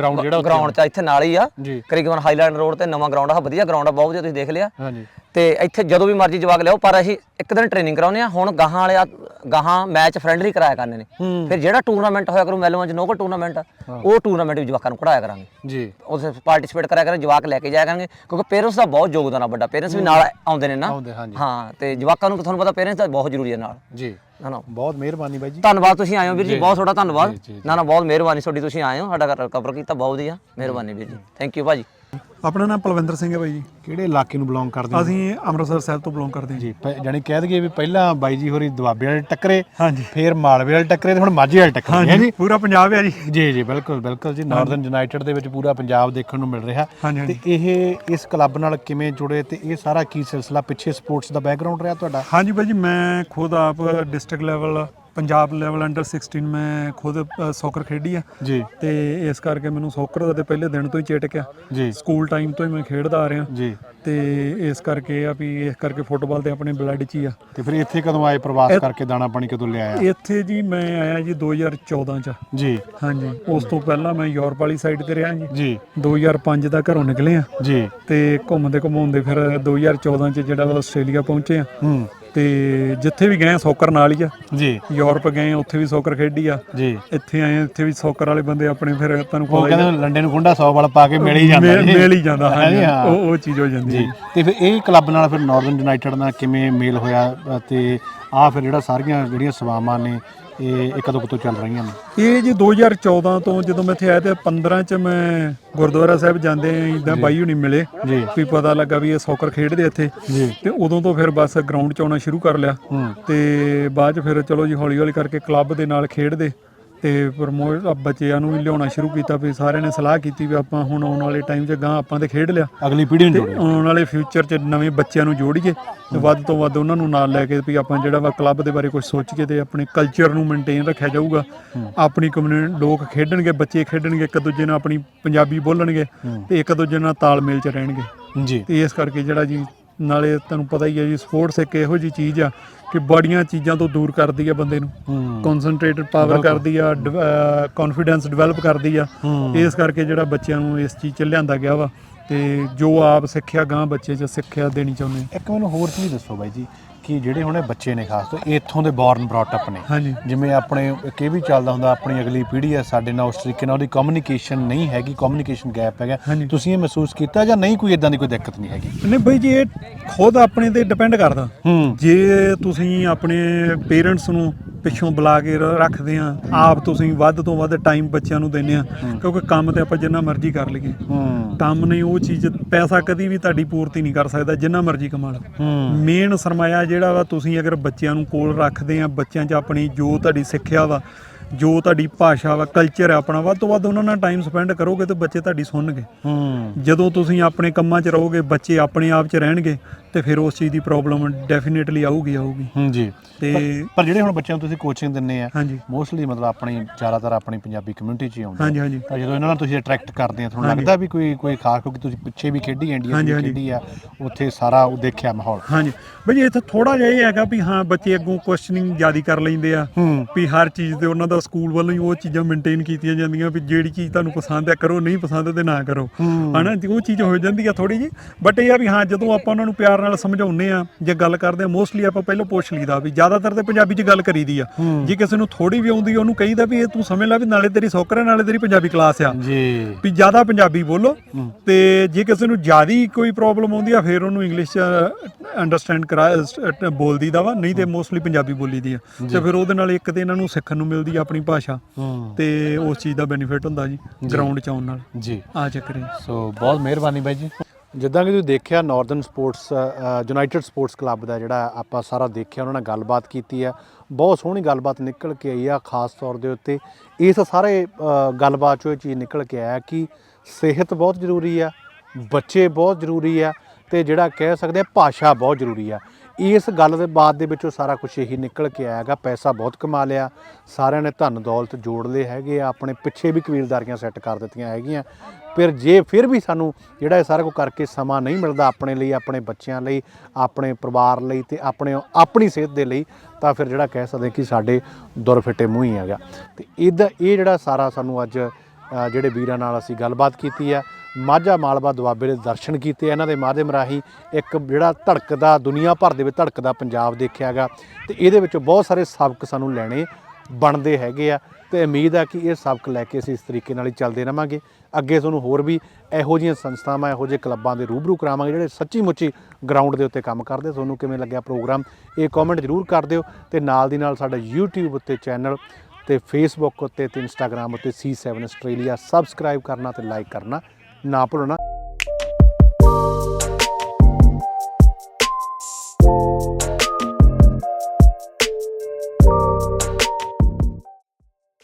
Speaker 1: Ground ਜਿਹੜਾ ਉੱਥੇ
Speaker 2: ਗਰਾਊਂਡ ਚ ਇੱਥੇ ਨਾਲ ਹੀ ਆ।
Speaker 1: ਜੀ।
Speaker 2: ਕ੍ਰਿਗਵਨ ਹਾਈਲੈਂਡ ਰੋਡ ਤੇ ਨਵਾਂ ਗਰਾਊਂਡ ਆ ਵਧੀਆ ਗਰਾਊਂਡ ਆ ਬਹੁਤ ਵਧੀਆ ਤੁਸੀਂ ਦੇਖ ਲਿਆ।
Speaker 1: ਹਾਂਜੀ।
Speaker 2: ਤੇ ਇੱਥੇ ਜਦੋਂ ਵੀ ਮਰਜ਼ੀ ਜਵਾਕ ਲਿਆਓ ਪਰ ਅਸੀਂ ਇੱਕ ਦਿਨ ਟ੍ਰੇਨਿੰਗ ਕਰਾਉਨੇ ਆ ਹੁਣ ਗਾਹਾਂ ਵਾਲੇ ਆ- ਗਾਹਾਂ ਮੈਚ ਫ੍ਰੈਂਡਲੀ ਕਰਾਇਆ ਕਰਨੇ ਨੇ। ਫਿਰ ਜਿਹੜਾ ਟੂਰਨਾਮੈਂਟ ਹੋਇਆ ਕਰੂ ਮੈਲੋਂ ਚ ਨੋਕਲ ਟੂਰਨਾਮੈਂਟ ਉਹ ਟੂਰਨਾਮੈਂਟ ਵੀ ਜਵਾਕਾਂ ਨੂੰ ਕਢਾਇਆ ਕਰਾਂਗੇ।
Speaker 1: ਜੀ।
Speaker 2: ਉਸੇ ਪਾਰਟਿਸਿਪੇਟ ਕਰਿਆ ਕਰਾਂਗੇ ਜਵਾਕ ਲੈ ਕੇ ਜਾਇਆ ਕਰਾਂਗੇ ਕਿਉਂਕਿ ਪੇਰੈਂਟਸ ਦਾ ਬਹੁਤ ਯੋਗਦਾਨ ਆ ਵੱਡਾ ਪੇਰੈਂਟਸ ਵੀ ਨਾਲ ਆਉਂਦੇ ਨੇ ਨਾ। ਹਾਂ ਤੇ ਜਵਾਕਾਂ ਨੂੰ ਤੁਹਾਨੂੰ ਪਤਾ ਪੇਰੈਂਟਸ ਦਾ ਬਹੁਤ ਜ਼ਰੂਰੀ ਹੈ ਨਾਲ।
Speaker 1: ਜੀ।
Speaker 2: ਨਾ ਨਾ?
Speaker 1: ਬਹੁਤ ਮਿਹਰਬਾਨੀ ਬਾਈ ਜੀ।
Speaker 2: ਧੰਨਵਾਦ ਤੁਸੀਂ ਆਏ ਹੋ ਵੀਰ ਜੀ ਬਹੁਤ ਤੁਹਾਡਾ ਧੰਨਵਾਦ। ਨਾ ਨਾ ਬਹੁਤ ਮਿਹਰਬਾਨੀ ਤੁਹਾਡੀ ਤੁਸੀਂ ਆਏ ਹੋ ਸਾਡਾ ਕਵਰ ਕੀਤਾ ਬਹੁਤ ਵਧੀਆ। ਮਿਹਰਬਾਨੀ ਵੀਰ ਜੀ। ਥੈਂਕ ਯੂ ਭਾਜੀ।
Speaker 3: ਆਪਣਾ ਨਾਮ ਪਲਵਿੰਦਰ ਸਿੰਘ ਹੈ ਬਾਈ ਜੀ।
Speaker 1: ਕਿਹੜੇ ਇਲਾਕੇ ਨੂੰ ਬਿਲੋਂਗ ਕਰਦੇ ਹੋ?
Speaker 3: ਅਸੀਂ ਅੰਮ੍ਰਿਤਸਰ ਸਾਹਿਬ ਤੋਂ ਬਿਲੋਂਗ ਕਰਦੇ ਹਾਂ
Speaker 1: ਜੀ। ਪ- ਜਾਣੀ ਕਹਿ ਦਈਏ ਵੀ ਪਹਿਲਾਂ ਬਾਈ ਜੀ ਹੋਰੀ ਦੁਆਬੇ ਵਾਲੇ ਟੱਕਰੇ
Speaker 3: ਹਾਂਜੀ।
Speaker 1: ਫੇਰ ਮਾਲਵੇ ਵਾਲੇ ਟੱਕਰੇ ਤੇ ਹੁਣ ਮਾਝੇ ਵਾਲੇ ਟੱਕਰੇ ਹੈ ਜੀ?
Speaker 3: ਪੂਰਾ ਪੰਜਾਬ ਹੈ ਜੀ।
Speaker 1: ਜੀ ਜੀ ਬਿਲਕੁਲ ਬਿਲਕੁਲ ਜੀ। ਨਾਰਥਰਨ ਯੂਨਾਈਟਿਡ ਦੇ ਵਿੱਚ ਪੂਰਾ ਪੰਜਾਬ ਦੇਖਣ ਨੂੰ ਮਿਲ ਰਿਹਾ।
Speaker 3: ਹਾਂਜੀ,
Speaker 1: ਤੇ ਇਹ ਇਸ ਕਲੱਬ ਨਾਲ ਕਿਵੇਂ ਜੁੜੇ ਤੇ ਇਹ ਸਾਰਾ ਕੀ ਸਿਲਸਿਲਾ ਪਿੱਛੇ ਸਪੋਰਟਸ ਦਾ ਬੈਕਗ੍ਰਾਉਂਡ ਰਿਹਾ ਤੁਹਾਡਾ?
Speaker 3: ਹਾਂਜੀ ਬਾਈ ਜੀ ਮੈਂ ਖੁਦ ਆਪ district level Punjab level under 16 ਮੈਂ ਖੁਦ ਸੌਕਰ ਖੇਡੀ ਆ।
Speaker 1: ਜੀ।
Speaker 3: ਤੇ ਇਸ ਕਰਕੇ ਮੈਨੂੰ ਸੌਕਰ ਦਾ ਤੇ ਪਹਿਲੇ ਦਿਨ ਤੋਂ ਹੀ ਚੇਟਕਿਆ
Speaker 1: ਜੀ।
Speaker 3: ਸਕੂਲ ਟਾਈਮ ਤੋਂ ਹੀ ਮੈਂ ਖੇਡਦਾ ਆ ਰਿਹਾ।
Speaker 1: ਜੀ।
Speaker 3: ਤੇ ਇਸ ਕਰਕੇ ਆ ਵੀ ਇਸ ਕਰਕੇ ਫੁੱਟਬਾਲ ਤੇ ਆਪਣੇ ਬਲੱਡ 'ਚ ਹੀ ਆ।
Speaker 1: ਤੇ ਫਿਰ ਇੱਥੇ ਕਦੋਂ ਆਏ ਪ੍ਰਵਾਸ ਕਰਕੇ ਦਾਣਾ ਪਾਣੀ ਕਦੋਂ ਲਿਆਇਆ?
Speaker 3: ਇੱਥੇ ਜੀ ਮੈਂ ਆਇਆ ਜੀ 2014 ਚ।
Speaker 1: ਜੀ।
Speaker 3: ਹਾਂਜੀ। ਉਸ ਤੋਂ ਪਹਿਲਾਂ ਮੈਂ ਯੂਰਪ ਵਾਲੀ ਸਾਈਡ ਤੇ ਰਿਹਾ ਜੀ।
Speaker 1: ਜੀ।
Speaker 3: 2005 ਦਾ ਘਰੋਂ ਨਿਕਲੇ ਆ।
Speaker 1: ਜੀ।
Speaker 3: ਤੇ ਘੁੰਮਦੇ ਘੁਮਾਉਂਦੇ ਫਿਰ 2014 ਚ ਜਿਹੜਾ ਆਸਟ੍ਰੇਲੀਆ ਪਹੁੰਚੇ ਆ।
Speaker 1: ਹੂੰ।
Speaker 3: ਤੇ ਜਿੱਥੇ ਵੀ ਗਏ ਸੌਕਰ ਨਾਲ ਹੀ ਆ।
Speaker 1: ਜੀ।
Speaker 3: ਯੂਰਪ ਗਏ ਉੱਥੇ ਵੀ ਸੌਕਰ ਖੇਡੀ ਆ।
Speaker 1: ਜੀ।
Speaker 3: ਇੱਥੇ ਆਏ ਇੱਥੇ ਵੀ ਸੌਕਰ ਵਾਲੇ ਬੰਦੇ ਆਪਣੇ ਫਿਰ ਤੁਹਾਨੂੰ
Speaker 1: ਉਹ ਕਹਿੰਦੇ ਲੰਡੇ ਨੂੰ ਗੁੰਡਾ 100 ਵਾਲਾ ਪਾ ਕੇ ਮਿਲ ਹੀ ਜਾਂਦਾ
Speaker 3: ਮਿਲ
Speaker 1: ਜੀ।
Speaker 3: ਮਿਲ ਹੀ ਜਾਂਦਾ
Speaker 1: ਹਾਂ।
Speaker 3: ਉਹ ਉਹ ਚੀਜ਼ ਹੋ ਜਾਂਦੀ
Speaker 1: ਜੀ।
Speaker 3: ਹੈ।
Speaker 1: ਤੇ ਫਿਰ ਇਹ ਕਲੱਬ ਨਾਲ ਫਿਰ ਨਾਰਥਰਨ ਯੂਨਾਈਟਿਡ ਨਾਲ ਕਿਵੇਂ ਮੇਲ ਹੋਇਆ? ਤੇ ਆ ਫਿਰ ਜਿਹੜਾ ਸਾਰੀਆਂ ਜਿਹੜੀਆਂ ਸੇਵਾਵਾਂ ਨੇ ਇਹ ਇਹ ਕਦੋਂ ਕਦੋਂ ਚੱਲ ਰਹੀਆਂ ਨੇ।
Speaker 3: ਇਹ ਜੀ 2014 ਤੋਂ ਜਦੋਂ ਮੈਂ ਇੱਥੇ ਆਇਆ ਤੇ 15 ਚ ਮੈਂ ਗੁਰਦੁਆਰਾ ਸਾਹਿਬ ਜਾਂਦੇ ਇਦਾਂ ਬਾਈ ਹੁਣੀ ਮਿਲੇ।
Speaker 1: ਜੀ।
Speaker 3: ਵੀ ਪਤਾ ਲੱਗਾ ਵੀ ਇਹ ਸੌਕਰ ਖੇਡਦੇ ਇੱਥੇ।
Speaker 1: ਜੀ।
Speaker 3: ਤੇ ਉਦੋਂ ਤੋਂ ਫਿਰ ਬਸ ਗਰਾਊਂਡ 'ਚ ਆਉਣਾ ਸ਼ੁਰੂ ਕਰ ਲਿਆ। ਤੇ ਬਾਅਦ 'ਚ ਫਿਰ ਚਲੋ ਜੀ ਹੌਲੀ ਹੌਲੀ ਕਰਕੇ ਕਲੱਬ ਦੇ ਨਾਲ ਖੇਡਦੇ। ਤੇ ਪ੍ਰਮੋਟ ਬੱਚਿਆਂ ਨੂੰ ਵੀ ਲਿਆਉਣਾ ਸ਼ੁਰੂ ਕੀਤਾ ਵੀ ਸਾਰਿਆਂ ਨੇ ਸਲਾਹ ਕੀਤੀ ਵੀ ਆਪਾਂ ਹੁਣ ਆਉਣ ਵਾਲੇ ਟਾਈਮ 'ਚ ਗਾਂ ਆਪਾਂ ਤੇ ਖੇਡ ਲਿਆ।
Speaker 1: ਅਗਲੀ ਪੀੜ੍ਹੀ ਨੂੰ
Speaker 3: ਤੇ
Speaker 1: ਜੋੜੋ
Speaker 3: ਆਉਣ ਵਾਲੇ ਫਿਊਚਰ 'ਚ ਨਵੇਂ ਬੱਚਿਆਂ ਨੂੰ ਜੋੜੀਏ ਤੇ ਵੱਧ ਤੋਂ ਵੱਧ ਉਹਨਾਂ ਨੂੰ ਨਾਲ ਲੈ ਕੇ ਵੀ ਆਪਾਂ ਜਿਹੜਾ ਵਾ ਕਲੱਬ ਦੇ ਬਾਰੇ ਕੁਝ ਸੋਚੀਏ ਤੇ ਆਪਣੇ ਕਲਚਰ ਨੂੰ ਮੇਨਟੇਨ ਰੱਖਿਆ ਜਾਊਗਾ। ਆਪਣੀ ਕਮਿਊਨਿਟੀ ਲੋਕ ਖੇਡਣਗੇ ਬੱਚੇ ਖੇਡਣਗੇ ਇੱਕ ਦੂਜੇ ਨਾਲ ਆਪਣੀ ਪੰਜਾਬੀ ਬੋਲਣਗੇ ਤੇ ਇੱਕ ਦੂਜੇ ਨਾਲ ਤਾਲਮੇਲ 'ਚ ਰਹਿਣਗੇ।
Speaker 1: ਜੀ।
Speaker 3: ਤੇ ਇਸ ਕਰਕੇ ਜਿਹੜਾ ਜੀ ਨਾਲੇ ਤੁਹਾਨੂੰ ਪਤਾ ਹੀ ਹੈ ਜੀ ਸਪੋਰਟਸ ਇੱਕ ਇਹੋ ਜੀ ਚੀਜ਼ ਆ ਕਿ ਬੜੀਆਂ ਚੀਜ਼ਾਂ ਤੋਂ ਦੂਰ ਕਰਦੀ ਆ ਬੰਦੇ ਨੂੰ। ਕਨਸੈਂਟਰੇਟਡ ਪਾਵਰ ਕਰਦੀ ਆ ਕੌਨਫੀਡੈਂਸ ਡਿਵੈਲਪ ਕਰਦੀ ਆ। ਇਸ ਕਰਕੇ ਜਿਹੜਾ ਬੱਚਿਆਂ ਨੂੰ ਇਸ ਚੀਜ਼ 'ਚ ਲਿਆਂਦਾ ਗਿਆ ਵਾ। ਤੇ ਜੋ ਆਪ ਸਿੱਖਿਆ ਗਾਂ ਬੱਚੇ 'ਚ ਸਿੱਖਿਆ ਦੇਣੀ ਚਾਹੁੰਦੇ।
Speaker 1: ਇੱਕ ਮੈਨੂੰ ਹੋਰ ਚੀਜ਼ ਦੱਸੋ ਬਾਈ ਜੀ। ਕਿ ਜਿਹੜੇ ਹੁਣ ਬੱਚੇ ਨੇ ਖਾਸ ਤੋਂ ਇੱਥੋਂ ਦੇ ਬੌਰਨ ਬ੍ਰੌਟ ਅਪ ਨੇ।
Speaker 3: ਹਾਂਜੀ।
Speaker 1: ਜਿਵੇਂ ਆਪਣੇ ਇੱਕ ਇਹ ਵੀ ਚੱਲਦਾ ਹੁੰਦਾ ਆਪਣੀ ਅਗਲੀ ਪੀੜ੍ਹੀ ਹੈ ਸਾਡੇ ਨਾਲ ਉਸ ਤਰੀਕੇ ਨਾਲ ਉਹਦੀ ਕਮਿਊਨੀਕੇਸ਼ਨ ਨਹੀਂ ਹੈਗੀ ਕਮਿਊਨੀਕੇਸ਼ਨ ਗੈਪ ਹੈਗਾ।
Speaker 3: ਹਾਂਜੀ।
Speaker 1: ਤੁਸੀਂ ਇਹ ਮਹਿਸੂਸ ਕੀਤਾ ਜਾਂ ਨਹੀਂ ਕੋਈ ਇਦਾਂ ਦੀ ਕੋਈ ਦਿੱਕਤ ਨਹੀਂ ਹੈਗੀ?
Speaker 3: ਨਹੀਂ ਬਈ ਜੀ ਇਹ ਖੁਦ ਆਪਣੇ ਤੇ ਡਿਪੈਂਡ ਕਰਦਾ।
Speaker 1: ਹੂੰ।
Speaker 3: ਜੇ ਤੁਸੀਂ ਆਪਣੇ ਪੇਰੈਂਟਸ ਨੂੰ ਪਿੱਛੋਂ ਬੁਲਾ ਕੇ ਰ- ਰੱਖਦੇ ਆ ਆਪ ਤੁਸੀਂ ਵੱਧ ਤੋਂ ਵੱਧ ਟਾਈਮ ਬੱਚਿਆਂ ਨੂੰ ਦਿੰਦੇ ਆ ਕਿਉਂਕਿ ਕੰਮ ਤੇ ਆਪਾਂ ਜਿੰਨਾ ਮਰਜ਼ੀ ਕਰ ਲਈਏ।
Speaker 1: ਹੂੰ।
Speaker 3: ਕੰਮ ਨਹੀਂ ਉਹ ਚੀਜ਼ ਪੈਸਾ ਕਦੀ ਵੀ ਤੁਹਾਡੀ ਪੂਰਤੀ ਨਹੀਂ ਕਰ ਸਕਦਾ ਜਿੰਨਾ ਮਰਜ਼ੀ ਕਮਾ ਲਓ।
Speaker 1: ਹੂੰ।
Speaker 3: ਮੇਨ ਸਰਮਾਇਆ ਜਿਹੜਾ ਵਾ ਤੁਸੀਂ ਅਗਰ ਬੱਚਿਆਂ ਨੂੰ ਕੋਲ ਰੱਖਦੇ ਆ ਬੱਚਿਆਂ 'ਚ ਆਪਣੀ ਜੋ ਤੁਹਾਡੀ ਸਿੱਖਿਆ ਵਾ ਜੋ ਤੁਹਾਡੀ ਭਾਸ਼ਾ ਵਾ ਕਲਚਰ ਹੈ ਆਪਣਾ ਵੱਧ ਤੋਂ ਵੱਧ ਉਹਨਾਂ ਨਾਲ ਟਾਈਮ ਸਪੈਂਡ ਕਰੋਗੇ ਤੇ ਬੱਚੇ ਤੁਹਾਡੀ ਸੁਣਨਗੇ।
Speaker 1: ਹੂੰ।
Speaker 3: ਜਦੋਂ ਤੁਸੀਂ ਆਪਣੇ ਕੰਮਾਂ 'ਚ ਰਹੋਗੇ ਬੱਚੇ ਆਪਣੇ ਆਪ 'ਚ ਰਹਿਣਗੇ ਤੇ ਫਿਰ ਉਸ ਚੀਜ਼ ਦੀ ਪ੍ਰੋਬਲਮ ਡੈਫੀਨੇਟਲੀ ਆਊਗੀ ਆਊਗੀ।
Speaker 1: ਹੂੰ ਜੀ।
Speaker 3: ਤੇ
Speaker 1: ਪਰ ਜਿਹੜੇ ਹੁਣ ਬੱਚਿਆਂ ਨੂੰ ਤੁਸੀਂ ਕੋਚਿੰਗ ਦਿੰਦੇ ਆ
Speaker 3: ਹਾਂਜੀ।
Speaker 1: ਮੋਸਟਲੀ ਮਤਲਬ ਆਪਣੀ ਜ਼ਿਆਦਾਤਰ ਆਪਣੀ ਪੰਜਾਬੀ ਕਮਿਊਨਿਟੀ 'ਚ ਹੀ ਆਉਂਦੇ ਆ।
Speaker 3: ਹਾਂਜੀ ਹਾਂਜੀ।
Speaker 1: ਤਾਂ ਜਦੋਂ ਇਹਨਾਂ ਨਾਲ ਤੁਸੀਂ ਅਟਰੈਕਟ ਕਰਦੇ ਆ ਤੁਹਾਨੂੰ ਲੱਗਦਾ ਵੀ ਕੋਈ ਕੋਈ ਖਾਸ ਕਿਉਂਕਿ ਤੁਸੀਂ ਪਿੱਛੇ ਵੀ ਖੇਡੀ ਇੰਡੀਆ ਦੀ। ਖੇਡੀ ਆ ਉੱਥੇ ਸਾਰਾ ਉਹ ਦੇਖਿਆ ਮਾਹੌਲ।
Speaker 3: ਹਾਂਜੀ। ਬਈ ਇੱਥੇ ਥੋੜਾ ਜਿਹਾ ਇਹ ਹੈਗਾ ਵੀ ਹਾਂ ਬੱਚੇ ਅੱਗੋਂ ਕੁਐਸਚਨਿੰਗ ਜ਼ਿਆਦੀ ਕਰ ਲੈਂਦੇ ਆ। ਵੀ ਹਰ ਚੀਜ਼ ਤੇ ਉਹਨਾਂ ਦਾ ਸਕੂਲ ਵੱਲੋਂ ਹੀ ਉਹ ਚੀਜ਼ਾਂ ਮੇਨਟੇਨ ਕੀਤੀਆਂ ਜਾਂਦੀਆਂ ਵੀ ਜਿਹੜੀ ਚੀਜ਼ ਤੁਹਾਨੂੰ ਪਸੰਦ ਹੈ ਕਰੋ ਨਹੀਂ ਪਸੰਦ ਤੇ ਨਾ ਕਰੋ। ਹਨਾ ਉਹ ਚੀਜ਼ ਹੋ ਜਾਂਦੀ ਆ ਥੋੜੀ ਜੀ ਬਟ ਇਹ ਆ ਵੀ ਹਾਂ ਜਦੋਂ ਆਪਾਂ ਉਹਨਾਂ ਨੂੰ ਪਿਆਰ ਨਾਲ ਸਮਝਾਉਂਦੇ ਆ ਜੇ ਗੱਲ ਕਰਦੇ ਆ ਮੋਸਟਲੀ ਆਪਾਂ ਪਹਿਲਾਂ ਪੁੱਛ ਲਈਦਾ ਵੀ ਜ਼ਿਆਦਾਤਰ ਤੇ ਪੰਜਾਬੀ 'ਚ ਗੱਲ ਕਰੀਦੀ ਆ। ਜੇ ਕਿਸੇ ਨੂੰ ਥੋੜੀ ਵੀ ਆਉਂਦੀ ਉਹਨੂੰ ਕਹੀਦਾ ਵੀ ਇਹ ਤੂੰ ਸਮਝ ਲੈ ਵੀ ਨਾਲੇ ਤੇਰੀ ਸੌਕਰ ਨਾਲੇ ਤੇਰੀ ਪੰਜਾਬੀ ਕਲਾਸ ਆ।
Speaker 1: ਜੀ।
Speaker 3: ਵੀ ਜ਼ਿਆਦਾ ਪੰਜਾਬੀ ਬੋਲੋ ਤੇ ਜੇ ਕਿਸੇ ਨੂੰ ਜ਼ਿਆਦੀ ਕੋਈ ਪ੍ਰੋਬਲਮ ਆਉਂਦੀ ਆ ਫਿਰ ਉਹਨੂੰ ਇੰਗਲਿਸ਼ ਚ ਅੰਡਰਸਟੈਂਡ ਕਰਾ ਬੋਲਦੀ ਦਾ ਵਾ ਨਹੀਂ ਤੇ ਮੋਸਟਲੀ ਪੰਜਾਬੀ ਬੋਲੀ ਦੀ ਆ। ਤੇ ਫਿਰ ਉਹਦੇ ਨਾਲ ਇੱਕ ਤੇ ਇਹਨਾਂ ਨੂੰ ਸਿੱਖਣ ਨੂੰ ਮਿਲਦੀ ਆ ਆਪਣੀ ਭਾਸ਼ਾ ਤੇ ਉਸ ਚੀਜ਼ ਦਾ ਬੈਨੀਫਿਟ ਹੁੰਦਾ ਜੀ ਗਰਾਊਂਡ 'ਚ ਆਉਣ ਨਾਲ।
Speaker 1: ਜੀ।
Speaker 3: ਆ ਚੱਕਰ
Speaker 1: ਸੋ ਬਹੁਤ ਮਿਹਰਬਾਨੀ ਬਾਈ ਜੀ। ਜਿੱਦਾਂ ਕਿ ਤੁਸੀਂ ਦੇਖਿਆ northern sports united sports club ਦਾ ਜਿਹੜਾ ਆਪਾਂ ਸਾਰਾ ਦੇਖਿਆ, ਉਹਨਾਂ ਨਾਲ ਗੱਲਬਾਤ ਕੀਤੀ ਆ ਬਹੁਤ ਸੋਹਣੀ ਗੱਲਬਾਤ ਨਿਕਲ ਕੇ ਆਈ ਆ, ਖਾਸ ਤੌਰ ਦੇ ਉੱਤੇ। ਇਸ ਸਾਰੇ ਗੱਲਬਾਤ ਚੋਂ ਇਹ ਚੀਜ਼ ਨਿਕਲ ਕੇ ਆਇਆ ਕਿ ਸਿਹਤ ਬਹੁਤ ਜ਼ਰੂਰੀ ਆ, ਬੱਚੇ ਬਹੁਤ ਜ਼ਰੂਰੀ ਆ, ਤੇ ਜਿਹੜਾ ਕਹਿ ਸਕਦੇ ਆ, ਭਾਸ਼ਾ ਬਹੁਤ ਜ਼ਰੂਰੀ ਆ। ਇਸ ਗੱਲ ਦੇ ਬਾਅਦ ਦੇ ਵਿੱਚੋਂ ਸਾਰਾ ਕੁਝ ਇਹੀ ਨਿਕਲ ਕੇ ਆਇਆਗਾ। ਪੈਸਾ ਬਹੁਤ ਕਮਾ ਲਿਆ। ਸਾਰਿਆਂ ਨੇ ਧਨ ਦੌਲਤ ਜੋੜ ਲਏ ਹੈਗੇ ਆ। ਆਪਣੇ ਪਿੱਛੇ ਵੀ ਕਬੀਲਦਾਰੀਆਂ ਸੈੱਟ ਕਰ ਦਿੱਤੀਆਂ ਹੈਗੀਆਂ। ਫਿਰ ਜੇ ਫਿਰ ਵੀ ਸਾਨੂੰ ਜਿਹੜਾ ਇਹ ਸਾਰਾ ਕੁਝ ਕਰਕੇ ਸਮਾਂ ਨਹੀਂ ਮਿਲਦਾ ਆਪਣੇ ਲਈ, ਆਪਣੇ ਬੱਚਿਆਂ ਲਈ, ਆਪਣੇ ਪਰਿਵਾਰ ਲਈ ਤੇ ਆਪਣੇ ਆਪਣੀ ਸਿਹਤ ਦੇ ਲਈ, ਤਾਂ ਫਿਰ ਜਿਹੜਾ ਕਹਿ ਸਕਦੇ ਕਿ ਸਾਡੇ ਦੁਰ ਫਿੱਟੇ ਮੂੰਹ ਹੀ ਹੈਗਾ। ਤੇ ਇਹਦਾ, ਇਹ ਜਿਹੜਾ ਸਾਰਾ ਸਾਨੂੰ ਅੱਜ ਜਿਹੜੇ ਵੀਰਾਂ ਨਾਲ ਅਸੀਂ ਗੱਲਬਾਤ ਕੀਤੀ ਆ ਮਾਝਾ ਮਾਲਵਾ ਦੁਆਬੇ ਦੇ ਦਰਸ਼ਨ ਕੀਤੇ ਇਹਨਾਂ ਦੇ ਮਾਧਿਅਮ ਰਾਹੀਂ ਇੱਕ ਜਿਹੜਾ ਧੜਕਦਾ, ਦੁਨੀਆ ਭਰ ਦੇ ਵਿੱਚ ਧੜਕਦਾ ਪੰਜਾਬ ਦੇਖਿਆਗਾ ਤੇ ਇਹਦੇ ਵਿੱਚੋਂ ਬਹੁਤ ਸਾਰੇ ਸਬਕ ਸਾਨੂੰ ਲੈਣੇ ਬਣਦੇ ਹੈਗੇ ਆ ਤੇ ਉਮੀਦ ਆ ਕਿ ਇਹ ਸਬਕ ਲੈ ਕੇ ਅਸੀਂ ਇਸ ਤਰੀਕੇ ਨਾਲ ਹੀ ਚੱਲਦੇ ਰਵਾਂਗੇ। ਅੱਗੇ ਤੁਹਾਨੂੰ ਹੋਰ ਵੀ ਇਹੋ ਜਿਹੀਆਂ ਸੰਸਥਾਵਾਂ, ਇਹੋ ਜਿਹੇ ਕਲੱਬਾਂ ਦੇ ਰੂਬਰੂ ਕਰਾਵਾਂਗੇ ਜਿਹੜੇ ਸੱਚੀ ਮੁੱਚੀ ਗਰਾਊਂਡ ਦੇ ਉੱਤੇ ਕੰਮ ਕਰਦੇ ਤੁਹਾਨੂੰ ਕਿਵੇਂ ਲੱਗਿਆ ਪ੍ਰੋਗਰਾਮ, ਇਹ ਕਮੈਂਟ ਜ਼ਰੂਰ ਕਰ ਦਿਓ ਤੇ ਨਾਲ ਦੀ ਨਾਲ ਸਾਡਾ YouTube ਉੱਤੇ ਚੈਨਲ ਤੇ Facebook ਉੱਤੇ ਤੇ Instagram ਉੱਤੇ C7 ਆਸਟ੍ਰੇਲੀਆ ਸਬਸਕ੍ਰਾਈਬ ਕਰਨਾ ਤੇ ਲਾਈਕ ਕਰਨਾ ਨਾ ਭੁੱਲਣਾ।